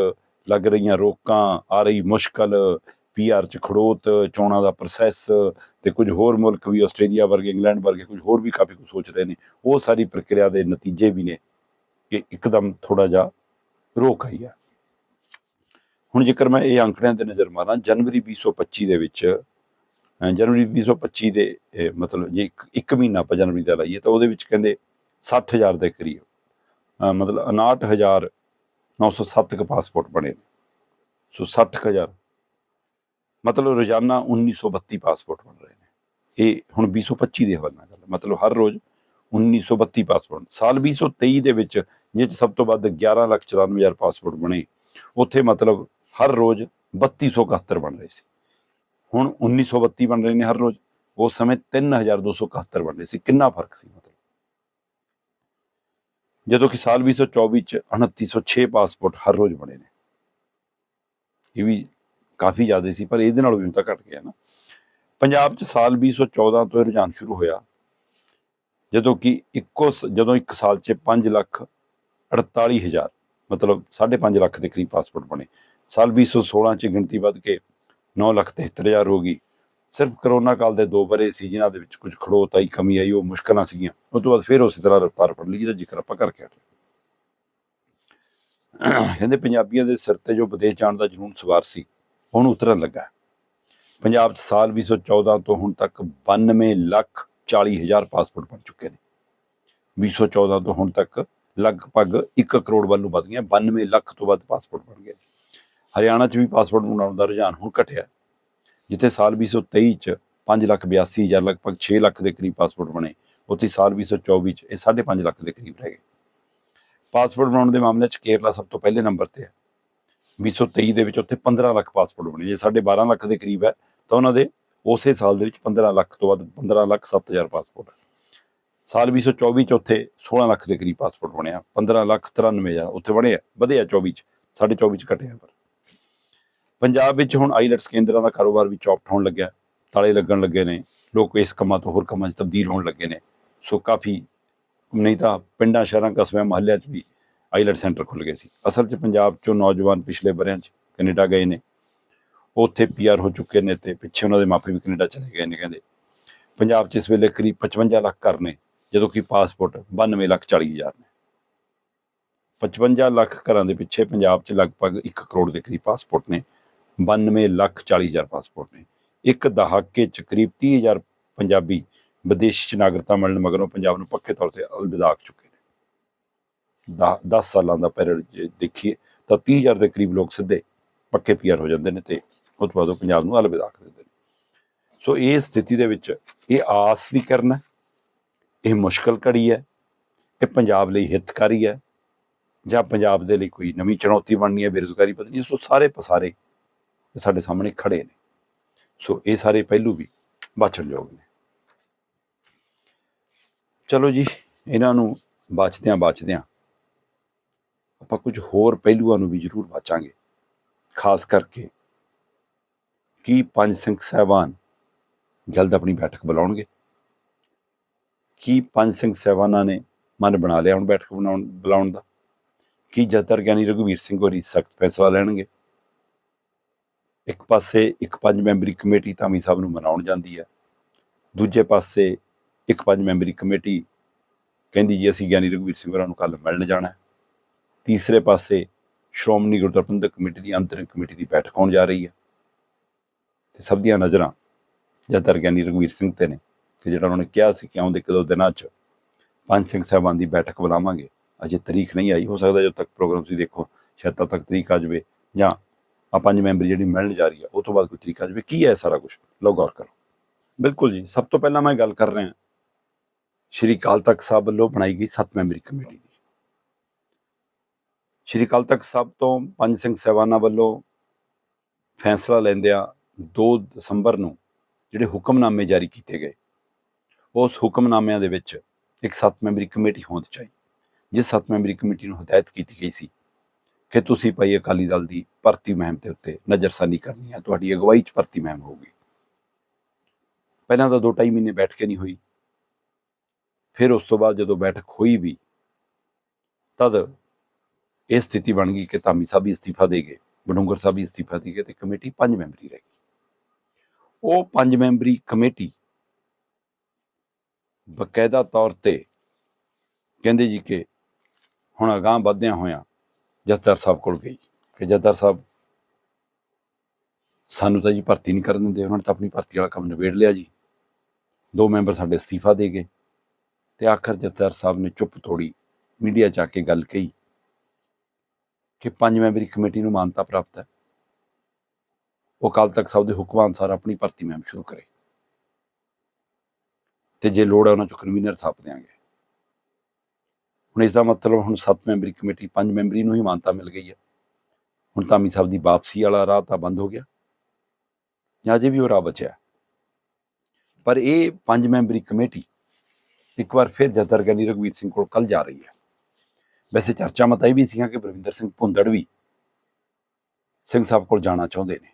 ਲੱਗ ਰਹੀਆਂ ਰੋਕਾਂ, ਆ ਰਹੀ ਮੁਸ਼ਕਲ ਪੀਆਰ 'ਚ ਖੜੋਤ, ਚੋਣਾਂ ਦਾ ਪ੍ਰੋਸੈਸ ਤੇ ਕੁਝ ਹੋਰ ਮੁਲਕ ਵੀ, ਆਸਟ੍ਰੇਲੀਆ ਵਰਗੇ, ਇੰਗਲੈਂਡ ਵਰਗੇ ਕੁਝ ਹੋਰ ਵੀ ਕਾਫੀ ਕੁਝ ਸੋਚ ਰਹੇ ਨੇ। ਉਹ ਸਾਰੀ ਪ੍ਰਕਿਰਿਆ ਦੇ ਨਤੀਜੇ ਵੀ ਨੇ ਕਿ ਇੱਕਦਮ ਥੋੜਾ ਜਿਹਾ ਰੋਕ ਆਈ ਆ। ਹੁਣ ਜੇਕਰ ਮੈਂ ਇਹ ਅੰਕੜਿਆਂ ਤੇ ਨਜ਼ਰ ਮਾਰਾਂ, ਜਨਵਰੀ 2025 ਦੇ ਵਿੱਚ ਜਨਵਰੀ 2025 ਦੇ ਮਤਲਬ ਜੇ ਇੱਕ, ਮਹੀਨਾ ਆਪਾਂ ਜਨਵਰੀ ਦਾ ਲਾਈਏ ਤਾਂ ਉਹਦੇ ਵਿੱਚ ਕਹਿੰਦੇ 60000 ਦੇ ਕਰੀਬ ਅਹ ਮਤਲਬ 59907 ਕ ਪਾਸਪੋਰਟ ਬਣੇ ਨੇ। ਸੋ 60000 ਮਤਲਬ ਰੋਜ਼ਾਨਾ 1932 ਪਾਸਪੋਰਟ ਬਣ ਰਹੇ ਨੇ। ਇਹ ਹੁਣ 2025 ਦੇ ਹਵਾਲੇ ਨਾਲ ਗੱਲ ਮਤਲਬ ਹਰ ਰੋਜ਼ 1932 ਪਾਸਪੋਰਟ ਸਾਲ 2023 ਦੇ ਵਿੱਚ ਜਿਹ 'ਚ ਸਭ ਤੋਂ ਵੱਧ 11 ਲੱਖ 94 ਹਜ਼ਾਰ ਪਾਸਪੋਰਟ ਬਣੇ ਉੱਥੇ ਮਤਲਬ ਹਰ ਰੋਜ਼ 3271 ਬਣ ਰਹੇ ਸੀ। ਹੁਣ 1932 ਬਣ ਰਹੇ ਨੇ ਹਰ ਰੋਜ਼। ਉਸ ਸਮੇਂ 3271 ਬਣ ਰਹੇ ਸੀ। ਕਿੰਨਾ ਫ਼ਰਕ ਸੀ ਮਤਲਬ? ਜਦੋਂ ਕਿ ਸਾਲ 2024 ਚ 2906 ਪਾਸਪੋਰਟ ਹਰ ਰੋਜ਼ ਬਣੇ ਨੇ। ਇਹ ਵੀ ਕਾਫੀ ਜ਼ਿਆਦਾ ਸੀ, ਪਰ ਇਹਦੇ ਨਾਲ ਵੀ ਹੁਣ ਤਾਂ ਘਟ ਗਿਆ ਨਾ। ਪੰਜਾਬ ਚ ਸਾਲ 2014 ਤੋਂ ਇਹ ਰੁਝਾਨ ਸ਼ੁਰੂ ਹੋਇਆ। ਜਦੋਂ ਕਿ ਇੱਕੋ ਜਦੋਂ ਇੱਕ ਸਾਲ ਚ 5 ਲੱਖ 48 ਹਜ਼ਾਰ, ਮਤਲਬ 5.5 ਲੱਖ ਦੇ ਕਰੀਬ ਪਾਸਪੋਰਟ ਬਣੇ। ਸਾਲ 2016 ਚ ਗਿਣਤੀ ਵੱਧ ਕੇ 9 ਲੱਖ 73 ਹਜ਼ਾਰ ਹੋ ਗਈ। ਸਿਰਫ ਕਰੋਨਾ ਕਾਲ ਦੇ ਦੋ ਬਰੇ ਸੀ, ਜਿਨ੍ਹਾਂ ਦੇ ਵਿੱਚ ਕੁਝ ਖੜੋਤ ਆਈ ਕਮੀ ਆਈ, ਉਹ ਮੁਸ਼ਕਲਾਂ ਸੀਗੀਆਂ। ਉਸ ਤੋਂ ਬਾਅਦ ਫਿਰ ਉਸੇ ਤਰ੍ਹਾਂ ਰਫਤਾਰ ਫੜ ਲਈ, ਜਿਹਦਾ ਜ਼ਿਕਰ ਆਪਾਂ ਕਰਕੇ ਹਟੇ। ਕਹਿੰਦੇ ਪੰਜਾਬੀਆਂ ਦੇ ਸਿਰ ਤੇ ਜੋ ਵਿਦੇਸ਼ ਜਾਣ ਦਾ ਜਨੂਨ ਸਵਾਰ ਸੀ, ਹੁਣ ਉਤਰਨ ਲੱਗਾ ਪੰਜਾਬ 'ਚ ਸਾਲ 2014 ਤੋਂ ਹੁਣ ਤੱਕ 92 ਲੱਖ 40 ਹਜ਼ਾਰ ਪਾਸਪੋਰਟ ਬਣ ਚੁੱਕੇ ਨੇ। 2014 ਤੋਂ ਹੁਣ ਤੱਕ ਲਗਭਗ 1 ਕਰੋੜ ਵੱਲੋਂ ਵੱਧ ਗਈਆਂ 92 ਲੱਖ ਤੋਂ ਵੱਧ ਪਾਸਪੋਰਟ ਬਣ ਗਏ ਹਰਿਆਣਾ 'ਚ ਵੀ ਪਾਸਪੋਰਟ ਬਣਾਉਣ ਦਾ ਰੁਝਾਨ ਹੁਣ ਘਟਿਆ। ਜਿੱਥੇ ਸਾਲ 2023 ਚ 5 ਲੱਖ 82 ਹਜ਼ਾਰ, ਲਗਭਗ 6 ਲੱਖ ਦੇ ਕਰੀਬ ਪਾਸਪੋਰਟ ਬਣੇ, ਉੱਥੇ ਸਾਲ 2024 ਚ ਇਹ 5.5 ਲੱਖ ਦੇ ਕਰੀਬ ਰਹਿ ਗਏ। ਪਾਸਪੋਰਟ ਬਣਾਉਣ ਦੇ ਮਾਮਲੇ ਚ ਕੇਰਲਾ ਸਭ ਤੋਂ ਪਹਿਲੇ ਨੰਬਰ ਤੇ ਹੈ। 2023 ਦੇ ਵਿੱਚ ਉੱਥੇ 15 ਲੱਖ ਪਾਸਪੋਰਟ ਬਣੇ, ਜੇ ਸਾਡੇ 12 ਲੱਖ ਦੇ ਕਰੀਬ ਹੈ, ਤਾਂ ਉਹਨਾਂ ਦੇ ਉਸੇ ਸਾਲ ਦੇ ਵਿੱਚ 15 ਲੱਖ ਤੋਂ ਵੱਧ 15 ਲੱਖ 7 ਹਜ਼ਾਰ ਪਾਸਪੋਰਟ ਹੈ। ਸਾਲ 2024 ਚ ਉੱਥੇ 16 ਲੱਖ ਦੇ ਕਰੀਬ ਪਾਸਪੋਰਟ ਬਣਿਆ 15 ਲੱਖ 93 ਹਜ਼ਾਰ ਉੱਥੇ ਬਣੇ ਆ ਵਧਿਆ 24 ਚ ਸਾਡੇ 24 ਚ ਘਟਿਆ ਪਰ। ਪੰਜਾਬ ਵਿੱਚ ਹੁਣ ਆਈਲੈਟਸ ਕੇਂਦਰਾਂ ਦਾ ਕਾਰੋਬਾਰ ਵੀ ਚੌਪਟ ਹੋਣ ਲੱਗਿਆ, ਤਾਲੇ ਲੱਗਣ ਲੱਗੇ ਨੇ, ਲੋਕ ਇਸ ਕੰਮਾਂ ਤੋਂ ਹੋਰ ਕੰਮਾਂ 'ਚ ਤਬਦੀਲ ਹੋਣ ਲੱਗੇ ਨੇ। ਸੋ ਕਾਫੀ ਨਹੀਂ ਤਾਂ ਪਿੰਡਾਂ, ਸ਼ਹਿਰਾਂ, ਕਸਬਿਆਂ, ਮਹੱਲਿਆਂ 'ਚ ਵੀ ਆਈਲੈਟ ਸੈਂਟਰ ਖੁੱਲ ਗਏ ਸੀ। ਅਸਲ 'ਚ ਪੰਜਾਬ 'ਚੋਂ ਨੌਜਵਾਨ ਪਿਛਲੇ ਬਰਿਆਂ 'ਚ ਕੈਨੇਡਾ ਗਏ ਨੇ। ਉੱਥੇ ਪੀਆਰ ਹੋ ਚੁੱਕੇ ਨੇ ਤੇ ਪਿੱਛੇ ਉਹਨਾਂ ਦੇ ਮਾਪੇ ਵੀ ਕੈਨੇਡਾ ਚਲੇ ਗਏ ਨੇ ਕਹਿੰਦੇ। ਪੰਜਾਬ 'ਚ ਇਸ ਵੇਲੇ ਕਰੀਬ 55 ਲੱਖ ਘਰ ਨੇ, ਜਦੋਂ ਕਿ ਪਾਸਪੋਰਟ 92 ਲੱਖ 40 ਹਜ਼ਾਰ ਨੇ। 55 ਲੱਖ ਘਰਾਂ ਦੇ ਪਿੱਛੇ ਪੰਜਾਬ 'ਚ ਲਗਭਗ 1 ਕਰੋੜ ਦੇ ਕਰੀਬ ਪਾਸਪੋਰਟ ਨੇ। 92 ਲੱਖ 40 ਹਜ਼ਾਰ ਪਾਸਪੋਰਟ ਨੇ। ਇੱਕ ਦਹਾਕੇ 'ਚ ਕਰੀਬ 30 ਹਜ਼ਾਰ ਪੰਜਾਬੀ ਵਿਦੇਸ਼ 'ਚ ਨਾਗਰਿਕਤਾ ਮਿਲਣ ਮਗਰੋਂ ਪੰਜਾਬ ਨੂੰ ਪੱਕੇ ਤੌਰ ਤੇ ਅਲਵਿਦਾ ਆਖ ਚੁੱਕੇ ਨੇ। 10 ਸਾਲਾਂ ਦਾ ਪੈਰੀਅਡ ਜੇ ਦੇਖੀਏ ਤਾਂ 30000 ਦੇ ਕਰੀਬ ਲੋਕ ਸਿੱਧੇ ਪੱਕੇ ਪੀਆਰ ਹੋ ਜਾਂਦੇ ਨੇ ਤੇ ਉਸ ਤੋਂ ਬਾਅਦ ਉਹ ਪੰਜਾਬ ਨੂੰ ਅਲਵਿਦਾ ਆਖ ਦਿੰਦੇ ਨੇ। ਸੋ ਇਹ ਸਥਿਤੀ ਦੇ ਵਿੱਚ ਇਹ ਆਸ ਦੀ ਕਰਨ ਹੈ, ਇਹ ਮੁਸ਼ਕਲ ਘੜੀ ਹੈ, ਇਹ ਪੰਜਾਬ ਲਈ ਹਿੱਤਕਾਰੀ ਹੈ ਜਾਂ ਪੰਜਾਬ ਦੇ ਲਈ ਕੋਈ ਨਵੀਂ ਚੁਣੌਤੀ ਬਣਨੀ ਹੈ, ਬੇਰੁਜ਼ਗਾਰੀ ਵਧਣੀ ਹੈ, ਸੋ ਸਾਰੇ ਪਸਾਰੇ ਸਾਡੇ ਸਾਹਮਣੇ ਖੜੇ ਨੇ। ਸੋ ਇਹ ਸਾਰੇ ਪਹਿਲੂ ਵੀ ਬਾਛਣਯੋਗ ਨੇ। ਚਲੋ ਜੀ, ਇਹਨਾਂ ਨੂੰ ਬਾਚਦਿਆਂ ਬਾਚਦਿਆਂ ਆਪਾਂ ਕੁਝ ਹੋਰ ਪਹਿਲੂਆਂ ਨੂੰ ਵੀ ਜ਼ਰੂਰ ਬਾਚਾਂਗੇ ਖਾਸ ਕਰਕੇ ਕੀ ਪੰਜ ਸਿੰਘ ਸਾਹਿਬਾਨ ਜਲਦ ਆਪਣੀ ਬੈਠਕ ਬੁਲਾਉਣਗੇ? ਕੀ ਪੰਜ ਸਿੰਘ ਸਾਹਿਬਾਨਾਂ ਨੇ ਮਨ ਬਣਾ ਲਿਆ ਹੁਣ ਬੈਠਕ ਬਣਾਉਣ ਬੁਲਾਉਣ ਦਾ? ਕੀ ਜਥੇਦਾਰ ਗਿਆਨੀ ਰਘੁਵੀਰ ਸਿੰਘ ਹੋਰੀ ਸਖਤ ਫੈਸਲਾ ਲੈਣਗੇ? ਇੱਕ ਪਾਸੇ ਇੱਕ ਪੰਜ ਮੈਂਬਰੀ ਕਮੇਟੀ ਧਾਮੀ ਸਾਹਿਬ ਨੂੰ ਮਨਾਉਣ ਜਾਂਦੀ ਹੈ। ਦੂਜੇ ਪਾਸੇ ਇੱਕ ਪੰਜ ਮੈਂਬਰੀ ਕਮੇਟੀ ਕਹਿੰਦੀ ਜੀ ਅਸੀਂ ਗਿਆਨੀ ਰਘਵੀਰ ਸਿੰਘ ਹੋਰਾਂ ਨੂੰ ਕੱਲ ਮਿਲਣ ਜਾਣਾ ਹੈ। ਤੀਸਰੇ ਪਾਸੇ ਸ਼੍ਰੋਮਣੀ ਗੁਰਦੁਆਰਾ ਪ੍ਰਬੰਧਕ ਕਮੇਟੀ ਦੀ ਅੰਤਰਿਮ ਕਮੇਟੀ ਦੀ ਬੈਠਕ ਹੋਣ ਜਾ ਰਹੀ ਹੈ। ਤੇ ਸਭ ਦੀਆਂ ਨਜ਼ਰਾਂ ਜਥੇਦਾਰ ਗਿਆਨੀ ਰਘਵੀਰ ਸਿੰਘ ਤੇ ਨੇ ਕਿ ਜਿਹੜਾ ਉਹਨਾਂ ਨੇ ਕਿਹਾ ਸੀ ਕਿ ਆਉਂਦੇ ਕਦੋਂ ਦਿਨਾਂ 'ਚ ਪੰਜ ਸਿੰਘ ਸਾਹਿਬਾਨ ਦੀ ਬੈਠਕ ਬੁਲਾਵਾਂਗੇ। ਅਜੇ ਤਰੀਕ ਨਹੀਂ ਆਈ, ਹੋ ਸਕਦਾ ਜਦੋਂ ਤੱਕ ਪ੍ਰੋਗਰਾਮ ਤੁਸੀਂ ਦੇਖੋ, ਸ਼ਾਇਦ ਤਦ ਤੱਕ ਤਰੀਕ ਆ ਜਾਵੇ ਜਾਂ ਆ ਪੰਜ ਮੈਂਬਰ ਜਿਹੜੀ ਮਿਲਣ ਜਾ ਰਹੀ ਹੈ ਉਹ ਤੋਂ ਬਾਅਦ ਕੋਈ ਤਰੀਕਾ ਆ ਜਾਵੇ ਕੀ ਹੈ ਸਾਰਾ ਕੁਝ ਲਓ ਗੌਰ ਕਰੋ। ਬਿਲਕੁਲ ਜੀ, ਸਭ ਤੋਂ ਪਹਿਲਾਂ ਮੈਂ ਗੱਲ ਕਰ ਰਿਹਾ ਸ਼੍ਰੀ ਅਕਾਲ ਤਖਤ ਸਾਹਿਬ ਵੱਲੋਂ ਬਣਾਈ ਗਈ ਸੱਤ ਮੈਂਬਰੀ ਕਮੇਟੀ ਦੀ। ਸ਼੍ਰੀ ਅਕਾਲ ਤਖਤ ਸਾਹਿਬ ਤੋਂ ਪੰਜ ਸਿੰਘ ਸਾਹਿਬਾਨਾਂ ਵੱਲੋਂ ਫੈਸਲਾ ਲੈਂਦਿਆਂ 2 ਦਸੰਬਰ ਨੂੰ ਜਿਹੜੇ ਹੁਕਮਨਾਮੇ ਜਾਰੀ ਕੀਤੇ ਗਏ। ਉਸ ਹੁਕਮਨਾਮਿਆਂ ਦੇ ਵਿੱਚ ਇੱਕ ਸੱਤ ਮੈਂਬਰੀ ਕਮੇਟੀ ਹੋਣੀ ਚਾਹੀਦੀ ਜਿਸ ਸੱਤ ਮੈਂਬਰੀ ਕਮੇਟੀ ਨੂੰ ਹਦਾਇਤ ਕੀਤੀ ਗਈ ਸੀ ਕਿ ਤੁਸੀਂ ਭਾਈ ਅਕਾਲੀ ਦਲ ਦੀ ਭਰਤੀ ਮੁਹਿੰਮ ਦੇ ਉੱਤੇ ਨਜ਼ਰਸਾਨੀ ਕਰਨੀ ਹੈ, ਤੁਹਾਡੀ ਅਗਵਾਈ 'ਚ ਭਰਤੀ ਮੁਹਿੰਮ ਹੋਊਗੀ। ਪਹਿਲਾਂ ਤਾਂ 2.5 ਮਹੀਨੇ ਬੈਠ ਕੇ ਨਹੀਂ ਹੋਈ। ਫਿਰ ਉਸ ਤੋਂ ਬਾਅਦ ਜਦੋਂ ਬੈਠਕ ਹੋਈ ਵੀ, ਤਦ ਇਹ ਸਥਿਤੀ ਬਣ ਗਈ ਕਿ ਧਾਮੀ ਸਾਹਿਬ ਵੀ ਅਸਤੀਫਾ ਦੇ ਗਏ ਬਡੂੰਗਰ ਸਾਹਿਬ ਵੀ ਅਸਤੀਫਾ ਦੇ ਗਏ ਤੇ ਕਮੇਟੀ ਪੰਜ ਮੈਂਬਰੀ ਰਹਿ ਗਈ। ਉਹ ਪੰਜ ਮੈਂਬਰੀ ਕਮੇਟੀ ਬਕਾਇਦਾ ਤੌਰ ਤੇ ਕਹਿੰਦੇ ਜੀ ਕਿ ਹੁਣ ਅਗਾਹ ਵਧਦਿਆਂ ਹੋਇਆਂ ਜਥੇਦਾਰ ਸਾਹਿਬ ਕੋਲ ਗਈ ਕਿ ਜਥੇਦਾਰ ਸਾਹਿਬ, ਸਾਨੂੰ ਤਾਂ ਜੀ ਭਰਤੀ ਨਹੀਂ ਕਰਨ ਦਿੰਦੇ, ਉਹਨਾਂ ਨੇ ਤਾਂ ਆਪਣੀ ਭਰਤੀ ਵਾਲਾ ਕੰਮ ਨਿਬੇੜ ਲਿਆ ਜੀ। ਦੋ ਮੈਂਬਰ ਸਾਡੇ ਅਸਤੀਫਾ ਦੇ ਗਏ ਤੇ ਆਖਰ ਜਥੇਦਾਰ ਸਾਹਿਬ ਨੇ ਚੁੱਪ ਤੋੜੀ, ਮੀਡੀਆ 'ਚ ਆ ਕੇ ਗੱਲ ਕਹੀ ਕਿ ਪੰਜ ਮੈਂਬਰੀ ਕਮੇਟੀ ਨੂੰ ਮਾਨਤਾ ਪ੍ਰਾਪਤ ਹੈ। ਉਹ ਕੱਲ ਤੱਕ ਸਾਹਿਬ ਦੇ ਹੁਕਮਾਂ ਅਨੁਸਾਰ ਆਪਣੀ ਭਰਤੀ ਮੁਹਿੰਮ ਸ਼ੁਰੂ ਕਰੇ। ਤੇ ਜੇ ਲੋੜ ਹੈ, ਉਹਨਾਂ ਚੋਂ ਕਨਵੀਨਰ ਥਾਪ ਦਿਆਂਗੇ। ਹੁਣ ਇਸ ਦਾ ਮਤਲਬ ਹੁਣ ਸੱਤ ਮੈਂਬਰੀ ਕਮੇਟੀ, ਪੰਜ ਮੈਂਬਰੀ ਨੂੰ ਹੀ ਮਾਨਤਾ ਮਿਲ ਗਈ ਹੈ। ਹੁਣ ਧਾਮੀ ਸਾਹਿਬ ਦੀ ਵਾਪਸੀ ਵਾਲਾ ਰਾਹ ਤਾਂ ਬੰਦ ਹੋ ਗਿਆ। ਜਾਂ ਅਜੇ ਵੀ ਉਹ ਰਾਹ ਬਚਿਆ ਪਰ ਇਹ ਪੰਜ ਮੈਂਬਰੀ ਕਮੇਟੀ ਇੱਕ ਵਾਰ ਫਿਰ ਜਥੇਦਾਰ ਗਿਆਨੀ ਰਘਵੀਰ ਸਿੰਘ ਕੋਲ ਕੱਲ ਜਾ ਰਹੀ ਹੈ। ਵੈਸੇ ਚਰਚਾ ਮਤਾਈ ਵੀ ਸੀਗਾ ਕਿ ਬਰਵਿੰਦਰ ਸਿੰਘ ਭੁੰਦੜ ਵੀ ਸਿੰਘ ਸਾਹਿਬ ਕੋਲ ਜਾਣਾ ਚਾਹੁੰਦੇ ਨੇ।